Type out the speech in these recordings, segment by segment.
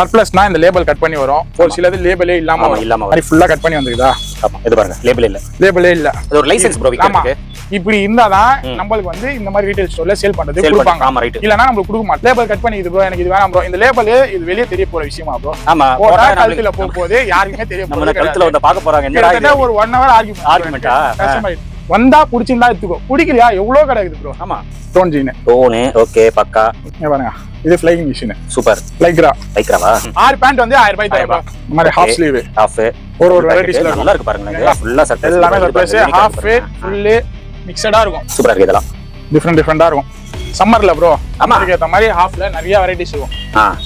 சர்ப்ளஸ்னா இந்த label cut பண்ணி வரும். ஒரு சிலது லேபிளே இல்லாம. இல்லாம மாதிரி ஃபுல்லா கட் பண்ணி வந்துருதா ஆமா இது பாருங்க லேபிள் இல்ல. லேபிளே இல்ல. இது ஒரு லைசென்ஸ் ப்ரோ ஆமா. இப்படி இருந்தாதான் நம்மளுக்கு வந்து இந்த மாதிரி ரீட்டைல் ஸ்டோர்ல சேல் பண்றது கொடுப்பாங்க. ஆமா ரைட் இல்லனா நம்மளுக்கு கொடுக்க மாட்டோம் லேபிள் கட் பண்ணி இது ப்ரோ எனக்கு இது வேணாம் ப்ரோ இந்த லேபிள் இது வெளியே தெரிய போற விஷயமா ப்ரோ ஆமா போட்டா கழுத்துல போக போது யாருக்குமே தெரிய போறது கழுத்துல வந்து பார்க்க போறாங்க ஒரு ஒன் ஹவர் ஆர்குமெண்ட் ஆர்குமெண்டா வந்தா புடிச்சிருந்தா எடுத்துக்கோ. பிடிக்கலையா எவ்வளவு கடை இருக்குது ப்ரோ ஆமா டோன் ஜீனு டோனு ஓகே பக்கா. பாருங்க. இது ஃபிளைங் மிஷின் சூப்பர். லைக்ரா லைக்ராவா ஆறு பேண்ட் வந்து ஆயிரம் ரூபாய். bro. இந்த மாதிரி ஹாஃப் ஸ்லீவ் ஆஃப் ஒரு ஒரு வெரைட்டிஸ்ல நல்லா இருக்கு பாருங்க ஃபுல்லா சர்ப்ரைஸ் எல்லாமே சர்ப்ரைஸ் ஹாஃப் ஃபுல்லு மிக்சடா இருக்கும். சூப்பரா இருக்கு இதெல்லாம். டிஃப்ரெண்ட் டிஃப்ரெண்டா இருக்கும். சம்மர்ல ப்ரோ. சம்மருக்கு ஏத்த மாதிரி ஹாஃப்ல நிறைய வெரைட்டிஸ் இருக்கும்.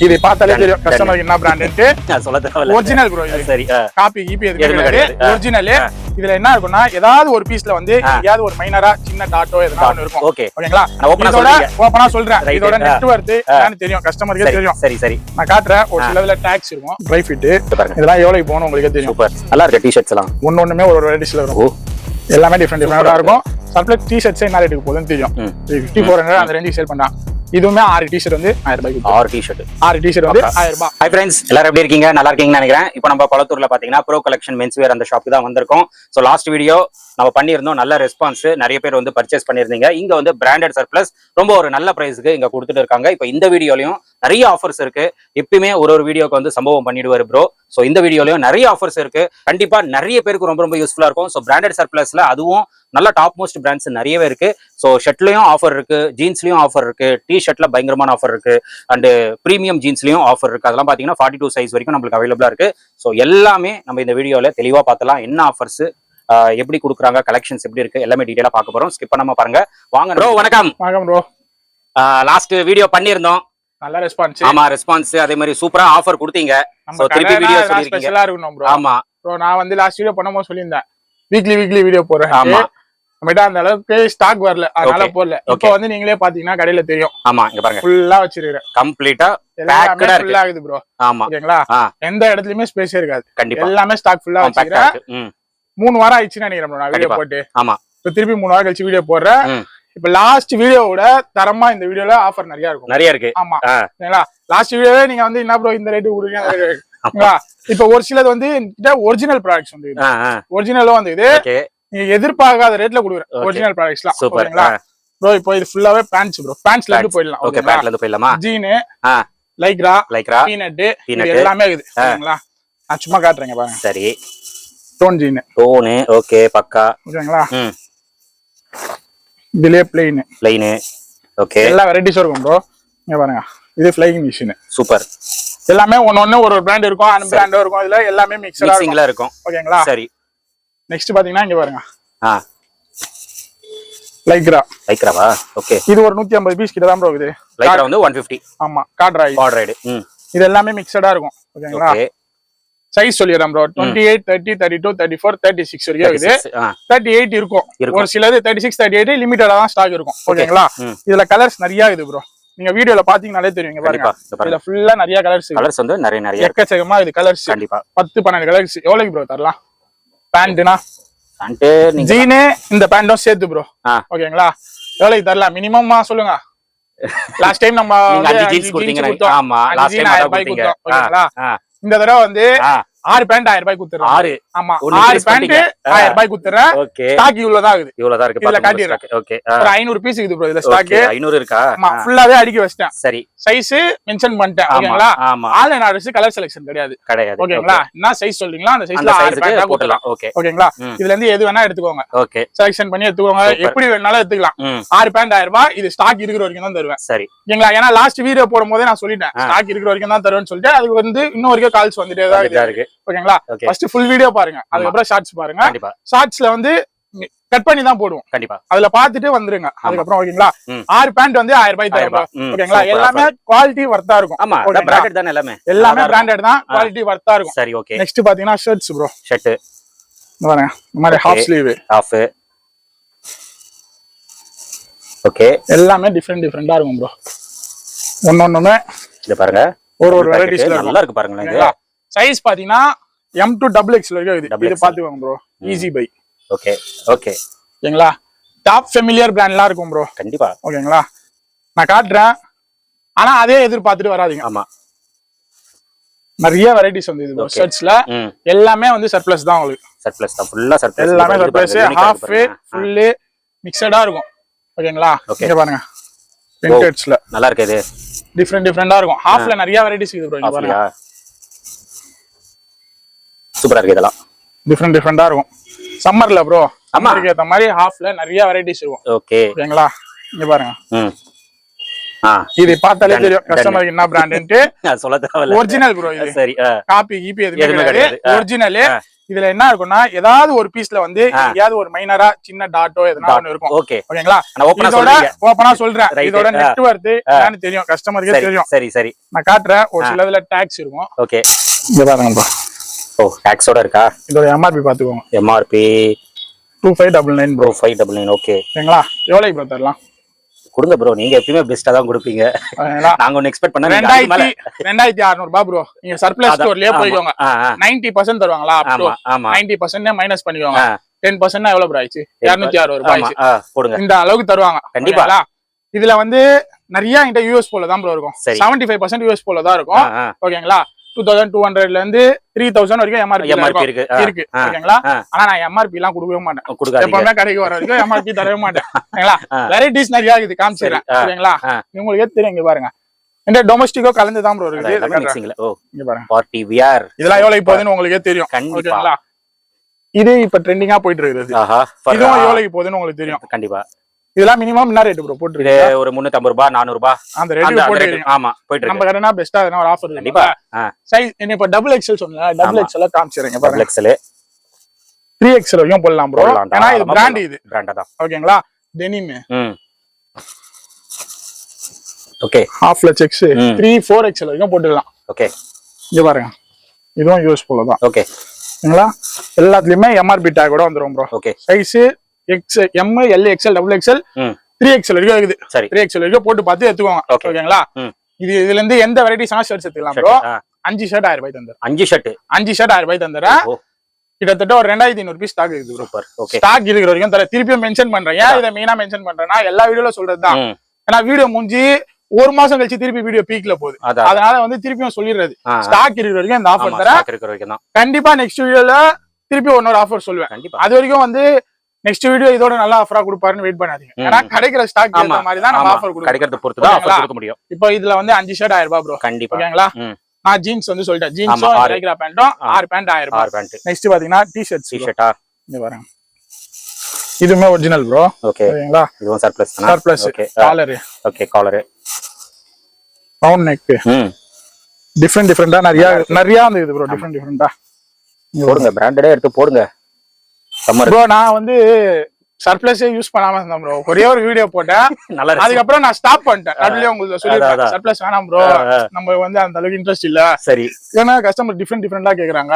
இது பார்த்தாலே தெரியும். கஸ்டமருக்கு என்ன பிராண்டுன்ட்டு நான் சொல்ல தேவையில்ல. ஒரிஜினல் ப்ரோ இது. சரி. காப்பி கீப்பி எதுவுமே எதுவுமே கிடையாது. ஒரிஜினல் இதுல என்ன இருக்கும்னா ஏதாவது ஒரு பீஸ்ல வந்து எங்கேயாவது ஒரு மைனரா சின்ன டாட்டோ எதனா ஒன்று இருக்கும். ஓகே ஓகேங்களா? இதோட. ஓப்பனா சொல்றேன். இதோட. நெட் வர்த்து என்னன்னு தெரியும். கஸ்டமருக்கே தெரியும். சரி சரி. நான் காட்டுறேன். ஒரு சிலதுல டாக்ஸ் இருக்கும். ட்ரை ஃபிட் இதெல்லாம் எவ்வளவு போகணும் உங்களுக்கே தெரியும். சூப்பர். நல்லா இருக்கு டிஷர்ட்ஸ் எல்லாம். ஒன்னு ஒண்ணுமே ஒரு ஒரு வெரைட்டிஸ்ல இருக்கும் எல்லாமே டிஃப்ரெண்ட் டிஃப்ரெண்டா இருக்கும். சப்ளட் டி ஷர்ட்ஸ் என்ன ரேட்டுக்கு போகுதுன்னு தெரியும். ஃபிஃப்டி ஃபோர் ஹண்ட்ரட் அந்த ரேஞ்சுக்கு சேல் பண்றான் இதுவுமே ஆறு டி ஷர்ட் வந்து ஆயிரம் ரூபாய்க்கு. ஆறு டிஷர்ட் ஆறு டி ஷர்ட் வந்து ஆயிரம் ரூபாய். ஹை ஃப்ரெண்ட்ஸ் எல்லாரும் எப்படி இருக்கீங்க? நல்லா இருக்கீங்கன்னு நினைக்கிறேன். இப்போ நம்ம குளத்தூர்ல பாத்தீங்கன்னா ப்ரோ கலெக்ஷன் மென்ஸ் வேர் அந்த ஷாப்புக்கு தான் வந்திருக்கோம். ஸோ லாஸ்ட் வீடியோ நம்ம பண்ணியிருந்தோம். நல்ல ரெஸ்பான்ஸ் நிறைய பேர் வந்து பர்ச்சேஸ் பண்ணியிருந்தீங்க. இங்க வந்து பிராண்டட் சர்ப்ளஸ் ரொம்ப ஒரு நல்ல பிரைஸ்க்கு இங்க கொடுத்துட்டு இருக்காங்க. இப்போ இந்த வீடியோலயும் நிறைய ஆஃபர்ஸ் இருக்கு. எப்பயுமே ஒரு ஒரு வீடியோக்கு வந்து சம்பவம் பண்ணிடுவாரு ப்ரோ ஸோ இந்த வீடியோலயும் நிறைய ஆஃபர்ஸ் இருக்கு. கண்டிப்பா நிறைய பேருக்கு ரொம்ப ரொம்ப யூஸ்ஃபுல்லா இருக்கும். ஸோ பிராண்டட் சர்ப்ளஸ்ல அதுவும் நல்ல டாப் மோஸ்ட் பிராண்ட்ஸ் நிறையவே இருக்கு. ஸோ ஷர்ட்லயும் ஆஃபர் இருக்கு. ஜீன்ஸ்லயும் ஆஃபர் இருக்கு. டி ஷர்ட்ல பயங்கரமான ஆஃபர் இருக்கு. அண்ட் ப்ரீமியம் ஜீன்ஸ்லயும் ஆஃபர் இருக்கு. அதெல்லாம் பாத்தீங்கன்னா ஃபார்ட்டி டூ சைஸ் வரைக்கும் நம்மளுக்கு அவைலபிளா இருக்கு. ஸோ எல்லாமே நம்ம இந்த வீடியோல தெளிவா பார்த்தலாம் என்ன ஆஃபர்ஸ் எப்படி கொடுக்குறாங்க கலெக்ஷன்ஸ் எப்படி இருக்கு எல்லாமே டீடைலா பார்க்க போறோம். ஸ்கிப் பண்ணாம பாருங்க. வாங்க ப்ரோ வணக்கம். வணக்கம் ப்ரோ லாஸ்ட் வீடியோ பண்ணியிருந்தோம். நல்ல ரெஸ்பான்ஸ் ஆமா ரெஸ்பான்ஸ் அதே மாதிரி சூப்பரா ஆஃபர் கொடுத்தீங்க. So, திருப்பி கடை சொல்லிருக்கீங்க. ஸ்பெஷலா இருக்கணும் ப்ரோ ஆமா. ப்ரோ நான் வந்து லாஸ்ட் வீடியோ பண்ணும்போது சொல்லியிருந்தேன். வீக்லி வீக்லி வீடியோ போடுறேன் ஆமா. நம்மகிட்ட அந்த அளவுக்கு ஸ்டாக் வரல. அதனால. போடல. இப்போ. வந்து நீங்களே பாத்தீங்கன்னா கடையில தெரியும். ஆமா இங்க பாருங்க. ஃபுல்லா வச்சிருக்கிறேன். கம்ப்ளீட்டா இருக்கு. ஃபுல்லா ஆகுது ப்ரோ ஆமா. ஓகேங்களா. எந்த இடத்துலயுமே ஸ்பேஸே இருக்காது. கண்டிப்பா. எல்லாமே ஸ்டாக் ஃபுல்லா வச்சிருக்கேன் மூணு வாரம் ஆயிடுச்சுன்னு நினைக்கிறேன் நான் வீடியோ. போட்டு. ஆமா. இப்போ திருப்பி மூணு வாரம் கழிச்சு வீடியோ போடுறேன். இப்போ லாஸ்ட் வீடியோவோட தரமா இந்த வீடியோல ஆஃபர் நிறைய இருக்கும். நிறைய இருக்கு. ஆமா. சரிங்களா? லாஸ்ட் வீடியோவே நீங்க வந்து என்ன ப்ரோ இந்த ரேட்டு கொடுங்க. இப்போ ஒரு சிலது வந்து ஒரிஜினல் ப்ராடக்ட்ஸ் வந்து ஒரிஜினலும் வந்து இது. நீங்க எதிர்பார்க்காத ரேட்ல கொடுக்குறேன். ஒரிஜினல் ப்ராடக்ட்ஸ்லாம் சூப்பர் ஓகேங்களா ப்ரோ இப்போ இது ஃபுல்லாவே பேண்ட்ஸ் ப்ரோ பேண்ட்ஸ்ல இருந்து போயிடலாம். ஓகே பேண்ட்ல இருந்து போயிடலாமா? ஜீனு. Lycra lycra peanut. இது எல்லாமே இருக்குது. ஓகேங்களா நான் சும்மா காட்டுறேங்க பாருங்க. சரி. டோன் ஜீனு டோனு ஓகே பக்கா. ஓகேங்களா இதுலயே பிளெயின் லைனு ஓகே எல்லா வெரைட்டிஸும் இருக்கும் ப்ரோ இங்க பாருங்க. இது ஃபிளைங் மிஷின் சூப்பர் எல்லாமே ஒன்னு ஒண்ணு ஒரு ஒரு பிராண்ட் இருக்கும் அன் பிராண்டும் இருக்கும். இதுல எல்லாமே மிக்சிங்ல இருக்கும். ஓகேங்களா? சரி நெக்ஸ்ட் பாத்தீங்கன்னா இங்க பாருங்க. ஆ. லைக்ரா லைக்ராவா ஓகே இது ஒரு நூத்தி ஐம்பது பீஸ் கிட்ட தான் ப்ரோ இது லைக்ரா வந்து ஒன் ஃபிஃப்டி ஆமா காட்ரா இது. ஆர்டர் ம். இது எல்லாமே மிக்சடா இருக்கும். ஓகேங்களா? ஓகே சைஸ் சொல்லிடுறேன் bro twenty eight thirty thirty two thirty four thirty six வரைக்கும் ஆ. தேர்ட்டி எயிட் இருக்கும். ஒரு சிலது தேர்ட்டி சிக்ஸ் தேர்ட்டி எயிட் லிமிட்டடா தான் ஸ்டாக் இருக்கும். ஓகேங்களா. இதுல கலர்ஸ் நிறைய இருக்குது ப்ரோ நீங்க வீடியோல பாத்தீங்கனாலே தெரியும் இங்க பாருங்க. இதுல ஃபுல்லா நிறைய கலர்ஸ் கலர்ஸ் வந்து நிறைய நிறைய எக்கச்சக்கமா இது கலர்ஸ் கண்டிப்பா. பத்து பன்னெண்டு கலர்ஸ் எவ்வளவுக்கு ப்ரோ தரலாம்? பேண்ட்னா ஜீனு இந்த பேண்டும் சேர்த்து ப்ரோ. ஓகேங்களா எவ்வளவுக்கு தரலாம்? மினிமமா சொல்லுங்க. லாஸ்ட் டைம் நம்ம ஜீன்ஸ் கொடுத்தீங்க. ஆமா லாஸ்ட் டைம் கொடுத்தோம். ஓகேங்களா? இந்த தடவை வந்து ஆறு பேண்ட் ஆயிரம் ரூபாய் கொடுத்துறோம் ஆறு. ஆமா ஆறு பேண்ட். ஆயிரம் ரூபாய் கொடுத்துறேன் ஓகே. ஸ்டாக் இவ்வளவுதான் ஆகுது. இவ்வளவுதான் இருக்கு இதுல பாத்துக்கோங்க காட்டிடுறேன். ஓகே ஒரு ஐநூறு பீஸ் இருக்குது ப்ரோ இதுல ஸ்டாக் 500 இருக்கா? ஆமா ஆ, ஃபுல்லாவே அடுக்கி வச்சிட்டேன். சரி. சைஸ் மென்ஷன் பண்ணிட்டேன் ஓகேங்களா ஆமா. ஆன்லைன் ஆர்டர்ஸ் கலர் செலெக்ஷன் கிடையாது. கிடையாது ஓகேங்களா என்ன சைஸ் சொல்றீங்களா அந்த சைஸ்ல ஆறு சைஸ்க்கு பேண்ட் போட்டுலாம் போட்டுலாம் ஓகே ஓகேங்களா. இதுல இருந்து எது வேணா எடுத்துக்கோங்க. ஓகே செலெக்ஷன் பண்ணி எடுத்துக்கோங்க. எப்படி வேணாலும் எடுத்துக்கலாம். ஆறு பேண்ட் ஆயிரம் ரூபாய் இது ஸ்டாக் இருக்கிற வரைக்கும் தான் தருவேன். சரி. ஓகேங்களா? ஏன்னா லாஸ்ட் வீடியோ போடும் போதே நான் சொல்லிட்டேன். ஸ்டாக் இருக்கிற வரைக்கும் தான் தருவேன்னு சொல்லிட்டு அதுக்கு வந்து இன்னும் வரைக்கும் கால்ஸ் வந்துட்டே தான் இருக்கு. ஓகேங்களா? ஓகே ஃபர்ஸ்ட் ஃபுல் வீடியோ பாருங்க. அதுக்கப்புறம் ஷார்ட்ஸ் பாருங்க. கண்டிப்பா. ஷார்ட்ஸ்ல வந்து கட் பண்ணி தான் போடுவோம். கண்டிப்பா. அதுல பாத்துட்டு வந்துருங்க. அதுக்கப்புறம் ஓகேங்களா. ஆறு பேண்ட் வந்து ஆயிரம் ரூபாய். தரும் ஓகேங்களா? எல்லாமே குவாலிட்டி வர்த்தா இருக்கும். ஆமா? பிராண்டட் தானே எல்லாமே. எல்லாமே பிராண்டட் தான். குவாலிட்டி வர்த்தா இருக்கும். சரி ஓகே. நெக்ஸ்ட் பாத்தீங்கன்னா ஷர்ட்ஸ் ப்ரோ ஷர்ட் பாருங்க. இந்த மாதிரி. ஹாஃப் ஸ்லீவ் ஆஃப் ஓகே எல்லாமே டிஃப்ரெண்ட் டிஃப்ரெண்டா இருக்கும் ப்ரோ ஒன்னு ஒண்ணுமே இது பாருங்க. ஒரு ஒரு வெரைட்டிஸ்ல நல்லா இருக்கு பாருங்களேன் சைஸ் பாத்தீங்கன்னா எம் டு டபுள் எக்ஸ் வரைக்கும் இது. பாத்துக்கோங்க bro easy buy okay okay ஓகேங்களா? டாப் ஃபெமிலியர் பிராண்ட்லாம் இருக்கும் ப்ரோ கண்டிப்பா. ஓகேங்களா? நான் காட்டுறேன். ஆனா அதே எதிர்பார்த்துட்டு வராதீங்க. ஆமா. நிறைய வெரைட்டிஸ் வந்து இது. ஷர்ட்ஸ்ல எல்லாமே வந்து சர்ப்ளஸ் தான் உங்களுக்கு. சர்ப்ளஸ் தான். ஃபுல்லா சர்ப்ளஸ் எல்லாமே சர்ப்ளஸ் ஹாஃப் ஃபுல்லு மிக்சடா இருக்கும். ஓகேங்களா. இங்க பாருங்க. பிரிண்டட்ஸ்ல நல்லா இருக்கு இது? டிஃப்ரெண்ட் டிஃப்ரெண்டா இருக்கும். ஹாஃப்ல நிறைய வெரைட்டிஸ் இது ப்ரோ இங்க பாருங்க. சூப்பரா இருக்கு இதெல்லாம். டிஃப்ரெண்ட் டிஃப்ரெண்டா இருக்கும். சம்மர்ல ப்ரோ. சம்மருக்கு ஏத்த மாதிரி ஹாஃப்ல நிறைய வெரைட்டிஸ் இருக்கும். ஓகே ஓகேங்களா? இங்க பாருங்க. இது பார்த்தாலே தெரியும். கஸ்டமருக்கு என்ன பிராண்ட்ன்ட்டு சொல்ல தேவையில்ல. ஒரிஜினல் ப்ரோ இது. சரி காப்பி கீப்பி எதுவுமே கிடையாது. ஒரிஜினல். இதுல என்ன இருக்கும்னா ஏதாவது ஒரு பீஸ்ல வந்து. எங்கேயாவது ஒரு மைனரா சின்ன டாட்டோ எதனா. ஒண்ணு இருக்கும். ஓகே ஓகேங்களா? இதோட ஓப்பனா சொல்றேன். இதோட ஆ. நெட் ஒர்த் என்னன்னு தெரியும். கஸ்டமருக்கே தெரியும். சரி சரி. நான் காட்டுறேன். ஒரு ஆ. சில இதுல டாக்ஸ் இருக்கும். ஓகே இங்க பாருங்கப்பா ஓ டாக்ஸோட இருக்கா? இதோட எம்ஆர்பி பாத்துக்கோங்க MRP two five double nine bro five double nine okay ஓகேங்களா எவ்வளவு ப்ரோ தரலாம்? கொடுங்க ப்ரோ நீங்க எப்பயுமே பெஸ்டா தான் கொடுப்பீங்க. நாங்க ஒன்னு எக்ஸ்பெக்ட் பண்ணா ரெண்டாயிரத்தி ரெண்டாயிரத்தி அறுநூறு ரூபாய் ப்ரோ நீங்க சர்ப்ளஸ் ஸ்டோர்லயே போய்க்கோங்க. நைன்டி பர்சன்ட் தருவாங்களா? ஆமா நைன்டி பர்சன்ட் மைனஸ் பண்ணிக்கோங்க. டென் பர்சன்ட் எவ்வளவு ப்ரோ ஆயிடுச்சு? இருநூத்தி அறுபது ரூபாய் போடுங்க. இந்த அளவுக்கு தருவாங்க. கண்டிப்பா. இதுல வந்து நிறைய என்கிட்ட யூஎஸ் போல தான் ப்ரோ இருக்கும். செவன்டி ஃபைவ் பர்சன்ட் யூஎஸ் போல தான் இருக்கும். ஓகேங்களா? டூ தௌசண்ட் டூ ஹண்ட்ரட்ல இருந்து த்ரீ தௌசண்ட் வரைக்கும் எம்ஆர்பி எம்ஆர்பி இருக்கு. ஓகேங்களா. ஆனா நான் எம்ஆர்பி எல்லாம் கொடுக்கவே மாட்டேன். எப்பவுமே கடைக்கு வர வரைக்கும் எம்ஆர்பி தரவே மாட்டேன். ஓகேங்களா. வெரைட்டிஸ் நிறைய இருக்குது காமிச்சிடுறேன் சரி, ஆ, ஓகேங்களா? ஆ. உங்களுக்கே தெரியும் இங்க பாருங்க. இந்த டொமஸ்டிக்கோ கலந்து தான் ப்ரோ இருக்குது. இங்க பாருங்க. பார்ட்டி விஆர் இதெல்லாம் எவ்வளவு போகுதுன்னு உங்களுக்கே தெரியும். ஓகேங்களா? இது இப்ப ட்ரெண்டிங்கா போயிட்டு இருக்குது. இதுவும் எவ்வளவு போகுதுன்னு உங்களுக்கு தெரியும். கண்டிப்பா. இதெல்லாம் மினிமம் என்ன ரேட் ப்ரோ போட்டுருக்கு ஒரு முன்னூத்தி ரூபாய் நானூறு ரூபாய். அந்த ரேட் போட்டு ஆமா போயிட்டு நம்ம கடைனா பெஸ்டா எதனா ஒரு ஆஃபர் கண்டிப்பா. சைஸ் என்ன இப்ப டபுள் எக்ஸ்எல் சொன்னல டபுள். எக்ஸ்எல் காமிச்சிருங்க பாருங்க. XL த்ரீ எக்ஸ்எல் வரைக்கும் போடலாம் ப்ரோ ஏன்னா இது பிராண்ட் இது. பிராண்டா தான் ஓகேங்களா? Denim okay. ஹாஃப்ல செக்ஸ் ம். த்ரீ ஃபோர் எக்ஸ்எல் வரைக்கும் போட்டுக்கலாம் ஓகே. இங்க பாருங்க. இதுவும் யூஸ் போல தான் ஓகே. ஓகேங்களா? எல்லாத்துலயுமே எம்ஆர்பி டேக் கூட வந்துரும் bro okay. Size X M L XL double XL three XL வரைக்கும் இருக்குது. சரி. த்ரீ எக்ஸ்எல் வரைக்கும் போட்டு பார்த்து எடுத்துக்கோங்க. ஓகேங்களா. இது இதுல இருந்து எந்த வெரைட்டிஸ் ஷர்ட்ஸ் எடுத்துக்கலாம். ப்ரோ அஞ்சு ஷர்ட் ஆயிரம் ரூபாய் தந்துடுறேன். அஞ்சு ஷர்ட் அஞ்சு ஷர்ட் ஆயிரம் ரூபாய் தந்துடுறேன். கிட்டத்தட்ட ஒரு ரெண்டாயிரத்தி ஐநூறு பீஸ் ஸ்டாக் இருக்குது சூப்பர் ஸ்டாக் இருக்கிற வரைக்கும் தர திருப்பியும் மென்ஷன் பண்றேன். ஏன் இதை மெயினா மென்ஷன் பண்றேன்னா எல்லா வீடியோல சொல்றதுதான் ஏன்னா வீடியோ முடிஞ்சு ஒரு மாசம் கழிச்சு திருப்பி வீடியோ பீக்ல போகுது. அதான். அதனால வந்து திருப்பியும் சொல்லிடுறது. ஸ்டாக் இருக்கிற வரைக்கும் இந்த ஆஃபர் தரேன். கண்டிப்பா நெக்ஸ்ட் வீடியோல திருப்பி இன்னொரு ஆஃபர் சொல்லுவேன். அது வரைக்கும் வந்து நெக்ஸ்ட் வீடியோ இதோட நல்ல ஆஃபரா கொடுப்பாருன்னு வெயிட் பண்ணாதீங்க. ஏன்னா கிடைக்கிற ஸ்டாக் ஏத்த மாதிரி தான் நம்ம ஆஃபர் கொடுக்கணும். கிடைக்கிறத பொறுத்து தான் ஆஃபர் ஓகேங்களா? கொடுக்க முடியும். இப்போ இதுல வந்து அஞ்சு ஷர்ட் ஆயிரம் ரூபாய் ப்ரோ கண்டிப்பா. ஓகேங்களா? நான் ஜீன்ஸ் வந்து சொல்லிட்டேன். ஜீன்ஸும் ஆறு. லைக்ரா பேண்ட்டும். ஆறு பேண்ட் ஆயிரம் ரூபாய். பேண்ட் நெக்ஸ்ட் பாத்தீங்கன்னா டி ஷர்ட்ஸ் டி ஷர்ட்டா இங்க பாருங்க. இதுவுமே ஒரிஜினல் ப்ரோ ஓகே ஓகேங்களா? இதுவும் surplus surplus okay collar okay collar round neck ம். டிஃப்ரெண்ட் டிஃப்ரெண்டா நிறைய நிறைய வந்து ப்ரோ டிஃப்ரெண்ட் டிஃப்ரெண்டா போடுங்க. பிராண்டடே எடுத்து போடுங்க. ப்ரோ நான் வந்து சர்ப்ளஸே யூஸ் பண்ணாம இருந்தேன் ப்ரோ ஒரே ஒரு வீடியோ போட்டேன். நல்லா அதுக்கப்புறம் நான் ஸ்டாப் பண்ணிட்டேன். நடுவுலயே உங்களுக்கு சொல்லிருக்கேன். சர்ப்ளஸ் வேணாம் ப்ரோ. நம்ம வந்து அந்த அளவுக்கு இன்ட்ரெஸ்ட் இல்ல. சரி. ஏன்னா கஸ்டமர் டிஃப்ரெண்ட் டிஃப்ரெண்டா கேக்குறாங்க.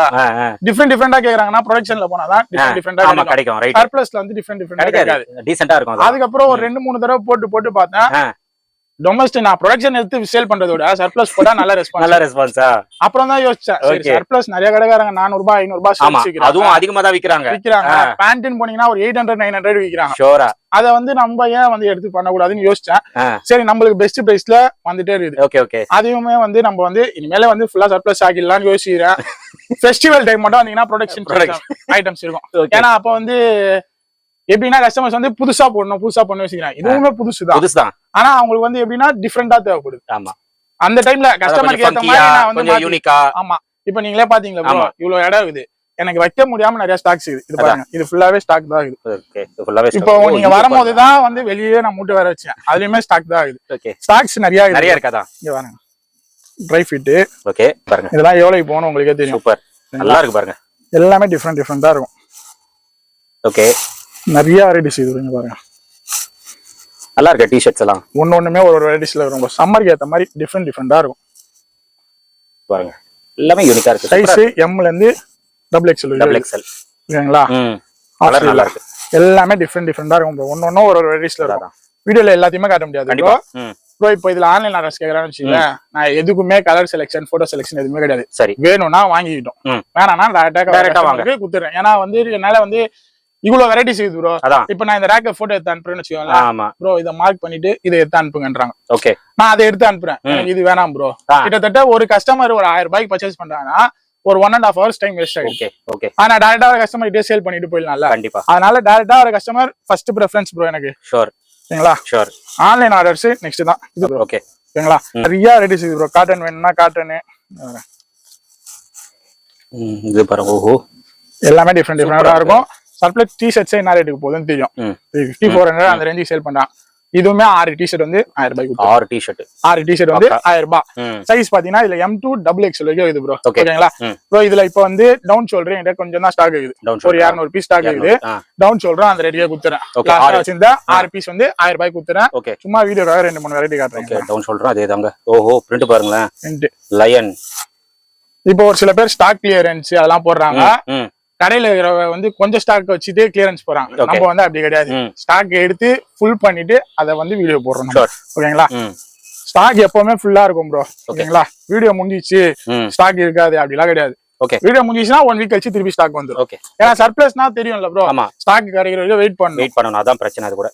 டிஃப்ரெண்ட் டிஃப்ரெண்டா கேக்குறாங்கன்னா ப்ரொடக்ஷன்ல போனாதான் டிஃப்ரெண்ட் டிஃப்ரெண்டா கிடைக்கும். சர்ப்ளஸ்ல வந்து டிஃப்ரெண்ட் டிஃப்ரெண்டா கிடைக்காது. டீசெண்டா இருக்கும். அதுக்கப்புறம் ஒரு ரெண்டு மூணு தடவை போட்டு போட்டு பார்த்தேன். டொமஸ்டிக் நான் ப்ரொடக்ஷன் எடுத்து சேல் பண்றத விட சர்ப்ளஸ் போட்டா நல்ல ரெஸ்பான்ஸ் நல்ல ரெஸ்பான்ஸா அப்புறம் தான் யோசிச்சேன். சர்ப்ளஸ் நிறைய கடைக்காரங்க நானூறு ரூபாய் ஐநூறு ரூபாய் அதுவும் அதிகமா தான் விக்கிறாங்க. விக்கிறாங்க. பேண்ட்னு போனீங்கன்னா ஒரு எயிட் ஹண்ட்ரட் நைன் ஹண்ட்ரட் விக்கிறாங்க. ஷோரா அதை வந்து நம்ம ஏன் வந்து எடுத்து பண்ணக்கூடாதுன்னு யோசிச்சேன். சரி நம்மளுக்கு பெஸ்ட் பிரைஸ்ல வந்துட்டே இருக்குது. ஓகே ஓகே அதையுமே வந்து நம்ம வந்து இனிமேல வந்து ஃபுல்லா சர்ப்ளஸ் ஆக்கிடலாம்னு யோசிக்கிறேன். ஃபெஸ்டிவல் டைம் மட்டும் வந்தீங்கன்னா ப்ரொடக்ஷன். ஐட்டம்ஸ் இருக்கும். ஏன்னா அப்ப வந்து எப்படின்னா கஸ்டமர்ஸ் வந்து புதுசா போடணும் புதுசா பண்ண யோசிக்கிறாங்க. இதுவுமே புதுசுதான். புதுசுதான். ஆனா அவங்களுக்கு வந்து எப்படின்னா டிஃப்ரெண்டா தேவைப்படுது. ஆமா. அந்த டைம்ல கஸ்டமருக்கு ஏத்த மாதிரி நான் வந்து யூனிக்கா ஆமா. இப்ப நீங்களே பாத்தீங்களா. இவ்வளவு இடம் இருக்குது. எனக்கு வைக்க முடியாம நிறைய ஸ்டாக்ஸ் இருக்குது. இது. பாருங்க. இது ஃபுல்லாவே ஸ்டாக் தான் இருக்குது. ஓகே ஃபுல்லாவே இப்போ நீங்க வரும்போது தான் வந்து வெளியே நான் மூட்டை வேற வச்சேன். அதுலயுமே ஸ்டாக் தான் ஓகே ஸ்டாக்ஸ் நிறைய. நிறைய இருக்காதா இங்க பாருங்க. ட்ரை ஃபிட் ஓகே பாருங்க. இதெல்லாம் எவ்வளவு போகணும் உங்களுக்கே தெரியும். சூப்பர் நல்லா இருக்கு பாருங்க. எல்லாமே டிஃப்ரெண்ட் டிஃப்ரெண்டா இருக்கும். ஓகே நிறைய வெரைட்டிஸ் இது பாருங்க. நல்லா இருக்கு டிஷர்ட்ஸ் எல்லாம்? ஒன்னு ஒண்ணுமே ஒரு ஒரு வெரைட்டிஸ்ல இருக்கும். சம்மருக்கு ஏத்த மாதிரி டிஃப்ரெண்ட் டிஃப்ரெண்டா இருக்கும். பாருங்க. எல்லாமே யூனிக்கா இருக்கு. சைஸ் எம்ல இருந்து டபுள் எக்ஸ்எல் டபுள் எக்ஸ்எல் ம். கலர் நல்லா இருக்கு. எல்லாமே டிஃப்ரெண்ட் டிஃப்ரெண்டா இருக்கும். ஒண்ணு ஒண்ணு ஒரு ஒரு வெரைட்டிஸ்ல இருக்கும். வீடியோல எல்லாத்தையுமே காட்ட முடியாது. ப்ரோ இப்போ இதுல ஆன்லைன் அட்ரஸ் கேக்குறான்னு வச்சுக்கோங்க நான் எதுக்குமே கலர் செலெக்ஷன் போட்டோ செலெக்ஷன் எதுவுமே கிடையாது. சரி. வேணும்னா வாங்கிக்கிட்டோம். வேணாம்னா டேரக்டா Direct ஆ வாங்க. கொடுத்துறேன் ஏன்னா வந்து என்னால வந்து இவ்வளவு வெரைட்டிஸ் இருக்குது ப்ரோ அதான். இப்ப நான் இந்த ரேக்க போட்டோ எடுத்து அனுப்புறேன்னு வச்சுக்கோங்களேன். ஆமா. ப்ரோ இதை மார்க் பண்ணிட்டு இதை எடுத்து அனுப்புங்கன்றாங்க. ஓகே நான் அதை எடுத்து அனுப்புறேன். எனக்கு இது வேணாம் ப்ரோ. கிட்டத்தட்ட ஒரு கஸ்டமர் ஒரு ஆயிரம் ரூபாய்க்கு பர்ச்சேஸ் பண்றாங்கன்னா ஒரு one and half hours time waste ஆயிடுச்சு. ஓகே ஓகே ஆனா டேரக்டா ஒரு கஸ்டமர் கிட்டே சேல் பண்ணிட்டு போயிடலாம்ல. கண்டிப்பா. அதனால டேரக்டா ஒரு கஸ்டமர் ஃபர்ஸ்ட் ப்ரெஃபரன்ஸ் ப்ரோ எனக்கு. ஷோர் சரிங்களா? ஷோர் ஆன்லைன் ஆர்டர்ஸ் நெக்ஸ்ட் தான். இது ப்ரோ ஓகே ஓகேங்களா நிறைய ரெடிஸ் இது ப்ரோ காட்டன் வேணும்னா காட்டனு இது பாருங்க. ஓஹோ. எல்லாமே டிஃப்ரெண்ட் டிஃப்ரெண்டா இருக்கும். சர்ப்ளஸ் டி ஷர்ட்ஸ் என்ன ரேட்டுக்கு போகுதுன்னு தெரியும். ஃபிஃப்டி ஃபோர் ஹண்ட்ரட் அந்த ரேஞ்சுக்கு சேல் பண்றான். இதுவுமே ஆறு டிஷர்ட் வந்து ஆயிரம் ரூபாய்க்கு. ஆறு டிஷர்ட் ஆறு டிஷர்ட் வந்து Okay. ஆயிரம் ரூபாய். சைஸ் பாத்தீங்கன்னா இதுல எம் டூ டபுள் எக்ஸ் வரைக்கும் இது ப்ரோ. ஓகேங்களா. ப்ரோ இதுல இப்போ வந்து டவுன் ஷோல்டர் என்கிட்ட கொஞ்சம் தான் ஸ்டாக் இருக்குது. ஒரு இரநூறு பீஸ் ஸ்டாக் இருக்குது. டவுன் ஷோல்டர் அந்த ரேட்டுக்கே குத்துறேன். வச்சிருந்தா ஆறு பீஸ் வந்து ஆயிரம் ரூபாய்க்கு குத்துறேன் ஓகே சும்மா வீடியோக்காக ரெண்டு மூணு வெரைட்டி காட்டுறேன். டவுன் சொல்றோம் அதே தாங்க. ஓஹோ பிரிண்ட் பாருங்களேன். லயன் இப்போ ஒரு சில பேர் ஸ்டாக் கிளியரன்ஸ் அதெல்லாம் போடுறாங்க. கடையில இருக்கிறவங்க வந்து கொஞ்சம் ஸ்டாக் வச்சுட்டு கிளியரன்ஸ் போறாங்க. நம்ம வந்து அப்படி கிடையாது. ஸ்டாக் எடுத்து ஃபுல் பண்ணிட்டு அதை வந்து வீடியோ போடுறோம். ஓகேங்களா? ஸ்டாக் எப்பவுமே ஃபுல்லா இருக்கும் ப்ரோ ஓகேங்களா? வீடியோ முடிஞ்சிச்சு ஸ்டாக் இருக்காது அப்படிலாம் கிடையாது. Okay. வீடியோ முடிஞ்சிச்சுன்னா ஒன் வீக் கழிச்சு திருப்பி ஸ்டாக் வந்துடும் ஓகே ஏன்னா சர்ப்ளஸ்னா தெரியும்ல ப்ரோ ஆமா. ஸ்டாக் கிடைக்கிற வரைக்கும் வெயிட் பண்ணணும். வெயிட் பண்ணணும். அதான் பிரச்சனை அது கூட.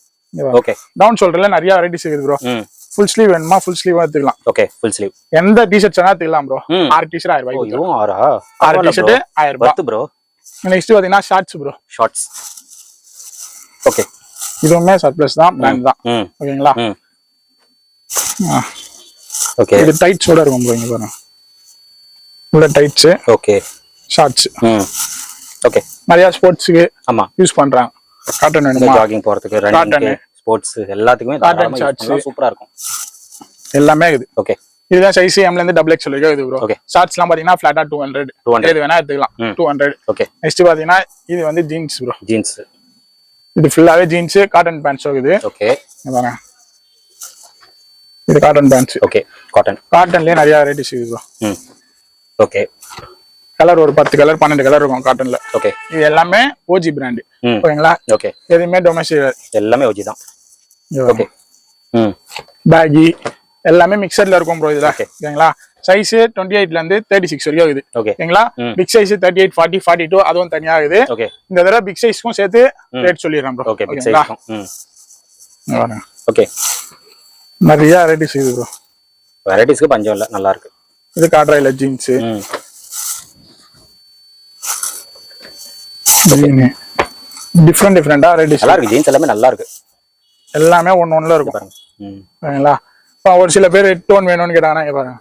ஓகே டவுன் ஷோல்டர்ல நிறைய வெரைட்டிஸ் இருக்குது ப்ரோ ஃபுல் ஸ்லீவ் வேணுமா? ஃபுல் ஸ்லீவ் எடுத்துக்கலாம். ஓகே ஃபுல் ஸ்லீவ் எந்த டிஷர்ட்ஸ் வேணா எடுத்துக்கலாம் ப்ரோ ஆறு டிஷர்ட் ஆயிரம் ஓ ரூபாய்க்கு இதுவும் ஆறா? ஆறு டிஷர்ட் ஆயிரம் ரூபாய். ப்ரோ நெக்ஸ்ட் பாத்தீங்கன்னா ஷார்ட்ஸ் ப்ரோ ஷார்ட்ஸ் ஓகே இதுவுமே சர்ப்ளஸ் தான் பிராண்ட் தான். ஓகேங்களா. ஓகே இது டைட்ஸோட இருக்கும் ப்ரோ இங்க பாருங்க. உள்ள டைட்ஸ் ஓகே ஷார்ட்ஸ் ஓகே நிறைய ஸ்போர்ட்ஸுக்கு ஆமா. யூஸ் பண்றாங்க. காட்டன் வேணுமா? ஜாகிங் போறதுக்கு ரன்னிங் ஸ்போர்ட்ஸ் எல்லாத்துக்குமே Cotton shorts. சூப்பரா இருக்கும். எல்லாமே இருக்குது. ஓகே இதுதான் சைஸ் எம்ல இருந்து டபுள் எக்ஸ் வரைக்கும் இது ப்ரோ Okay. ஷார்ட்ஸ் எல்லாம் பாத்தீங்கன்னா ஃபிளாட்டா டூ ஹண்ட்ரட் டூ ஹண்ட்ரட் வேணா எடுத்துக்கலாம். டூ ஹண்ட்ரட் ஓகே நெக்ஸ்ட் பாத்தீங்கன்னா இது வந்து ஜீன்ஸ் ப்ரோ ஜீன்ஸ் இது ஃபுல்லாவே ஜீன்ஸ் காட்டன் பேண்ட்ஸ் இருக்குது. ஓகே இது காட்டன் பேண்ட்ஸ் ஓகே காட்டன் காட்டன்லயே நிறைய வெரைட்டிஸ் ப்ரோ ஓகே கலர் ஒரு பத்து கலர் பன்னெண்டு கலர் இருக்கும் காட்டன்ல ஓகே இது எல்லாமே ஓஜி பிராண்டு ஓகேங்களா? ஓகே எதுவுமே டொமஸ்டிக் எல்லாமே ஓஜி தான். ஓகே ம். பேகி எல்லாமே மிக்சர்ல இருக்கும் ப்ரோ இதுல. ஓகேங்களா சைஸ் டுவெண்ட்டி எயிட்ல இருந்து தேர்ட்டி சிக்ஸ் வரைக்கும் ஓகே ஓகேங்களா. Big size thirty eight forty forty two அதுவும் தனியா இருக்குது. ஓகே இந்த தடவை பிக் சைஸ்க்கும் சேர்த்து. ரேட் சொல்லிடுறேன் ப்ரோ ஓகேங்களா. ஓகே நிறைய வெரைட்டிஸ் இருக்குது ப்ரோ வெரைட்டிஸ்க்கு பஞ்சம் இல்ல. நல்லா இருக்கு. இது காட்ரா இல்ல ஜீன்ஸ் டிஃப்ரெண்ட் டிஃப்ரெண்டா வெரைட்டிஸ் நல்லா இருக்கு. ஜீன்ஸ் எல்லாமே நல்லா இருக்கு. எல்லாமே ஒன்னு ஒண்ணுல இருக்கும். பாருங்க. இப்போ ஒரு சில பேர் ரெட் டோன் வேணும்னு கேட்டாங்கன்னா பாருங்க.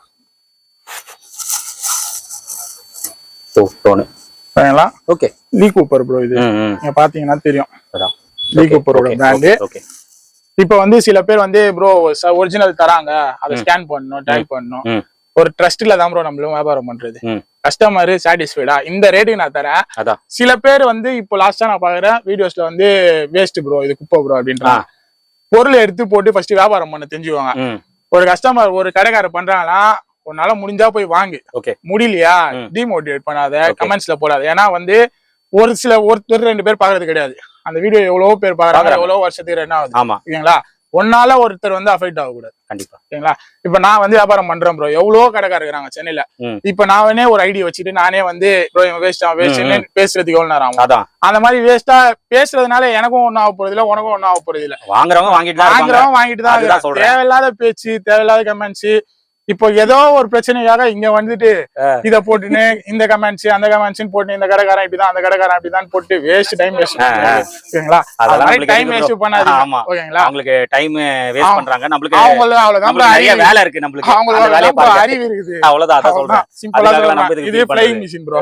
டூ டோனு ஓகேங்களா ஓகே லீ கூப்பர் ப்ரோ இது. நீங்க பாத்தீங்கன்னா தெரியும். லீ கூப்பரோட ஓகே பிராண்டு ஓகே இப்போ வந்து சில பேர் வந்து ப்ரோ ஒரிஜினல் தராங்க. அதை ஸ்கேன் பண்ணணும் டைப் பண்ணணும். ஒரு ட்ரஸ்ட்ல தான் ப்ரோ நம்மளும் வியாபாரம் பண்றது. கஸ்டமர் சாட்டிஸ்ஃபைடா இந்த ரேட்டுக்கு நான் தரேன். சில பேர் வந்து இப்போ லாஸ்டா நான் பாக்குறேன் வீடியோஸ்ல வந்து வேஸ்ட் ப்ரோ இது குப்பை ப்ரோ அப்படின்ற. பொருளை எடுத்து போட்டு ஃபர்ஸ்ட் வியாபாரம் பண்ண தெரிஞ்சுவாங்க ம். ஒரு கஸ்டமர் ஒரு கடைக்காரர் பண்றாங்கன்னா உன்னால முடிஞ்சா போய் வாங்கு. ஓகே முடியலையா. டிமோட்டிவேட் பண்ணாத. கமெண்ட்ஸ்ல போடாத. ஏன்னா வந்து ஒரு சில ஒருத்தர் ரெண்டு பேர் பாக்குறது கிடையாது. அந்த வீடியோ எவ்வளவோ பேர் பாக்குறாங்க. பாக்குறாங்க. எவ்வளவு வருஷத்துக்கு என்ன ஆகுது ஆமா. ஓகேங்களா ஒன்னால ஒருத்தர் வந்து அஃபெக்ட் ஆகக்கூடாது. கண்டிப்பா. ஓகேங்களா இப்ப நான் வந்து வியாபாரம் பண்றேன் ப்ரோ எவ்வளவோ கடைக்காரர் இருக்காங்க சென்னையில. இப்ப நானே ஒரு ஐடி வச்சுட்டு நானே வந்து ப்ரோ வேஸ்ட் வேஸ்ட் பேசுறதுக்கு எவ்வளவு நேரம் ஆகும்? அந்த மாதிரி வேஸ்டா பேசுறதுனால எனக்கும் ஒன்னும் ஆக போறது இல்ல உனக்கும் ஒன்னும் ஆக போறது இல்ல வாங்குறவங்க வாங்கிட்டு வாங்குறவன் வாங்கிட்டு தான். தேவையில்லாத பேச்சு தேவையில்லாத கமெண்ட்ஸ் இப்போ ஏதோ ஒரு பிரச்சனைக்காக இங்க வந்துட்டு இத போட்டுன்னு இந்த கமெண்ட்ஸ் அந்த கமெண்ட்ஸ் போட்டு இந்த கடைக்காரன் இப்படிதான் அந்த கடைக்காரன் இப்படிதான் போட்டு வேஸ்ட் டைம் வேஸ்ட். ஓகேங்களா அதெல்லாம் டைம் வேஸ்ட்? பண்ணாதீங்க. ஆமா. ஓகேங்களா? அவங்களுக்கு டைம் வேஸ்ட். பண்றாங்க. நம்மளுக்கு அவங்களுக்கு அவ்வளவுதான் நிறைய. வேலை இருக்கு நம்மளுக்கு. bro பாருங்க. அறிவு இருக்குது. அவ்வளவுதான் அதான் சொல்றேன். சிம்பிளா நம்ம இது ஃபிளைங். மிஷின் ப்ரோ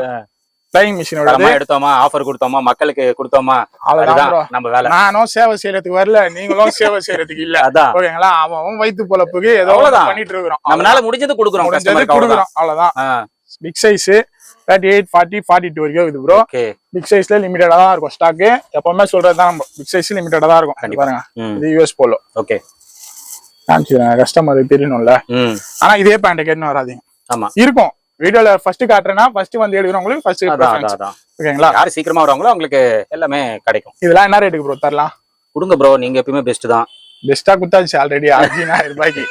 ஃபிளைங் மிஷினோட எடுத்தோமா ஆஃபர் கொடுத்தோமா மக்களுக்கு கொடுத்தோமா? அதுதான் நம்ம வேலை. நானும் சேவை செய்யறதுக்கு வரல நீங்களும் சேவை செய்யறதுக்கு இல்ல. அதான். ஓகேங்களா? அவன் வயித்து பொழப்புக்கு ஏதோ. பண்ணிட்டு இருக்கிறோம் நம்மளால முடிஞ்சது கொடுக்குறோம் முடிஞ்சது கொடுக்குறோம். அவ்வளவுதான். Big size thirty eight forty forty two வரைக்கும் இது ப்ரோ பிக் சைஸ்ல லிமிட்டடா தான் இருக்கும் ஸ்டாக்கு எப்பவுமே சொல்றது தான் நம்ம. பிக் சைஸ் லிமிட்டடா தான் இருக்கும். பாருங்க. இது யூஎஸ் போலோ ஓகே காமிச்சிடுறேன் கஸ்டமருக்கு தெரியணும்ல. ஆனா இதே பேண்ட் கேட்டுன்னு வராதீங்க. ஆமா. இருக்கும். வீடியோல ஃபர்ஸ்ட் காட்டுறேன்னா ஃபர்ஸ்ட் வந்து எடுக்கிறவங்களுக்கு ஃபர்ஸ்ட் ஓகேங்களா? யாரு சீக்கிரமா வராங்களோ அவங்களுக்கு எல்லாமே கிடைக்கும். இதெல்லாம் என்ன ரேட்டுக்கு ப்ரோ தரலாம். கொடுங்க ப்ரோ நீங்க எப்பயுமே பெஸ்ட் தான். பெஸ்டா குத்தாச்சு ஆல்ரெடி அஞ்சு ரூபாய்க்கு.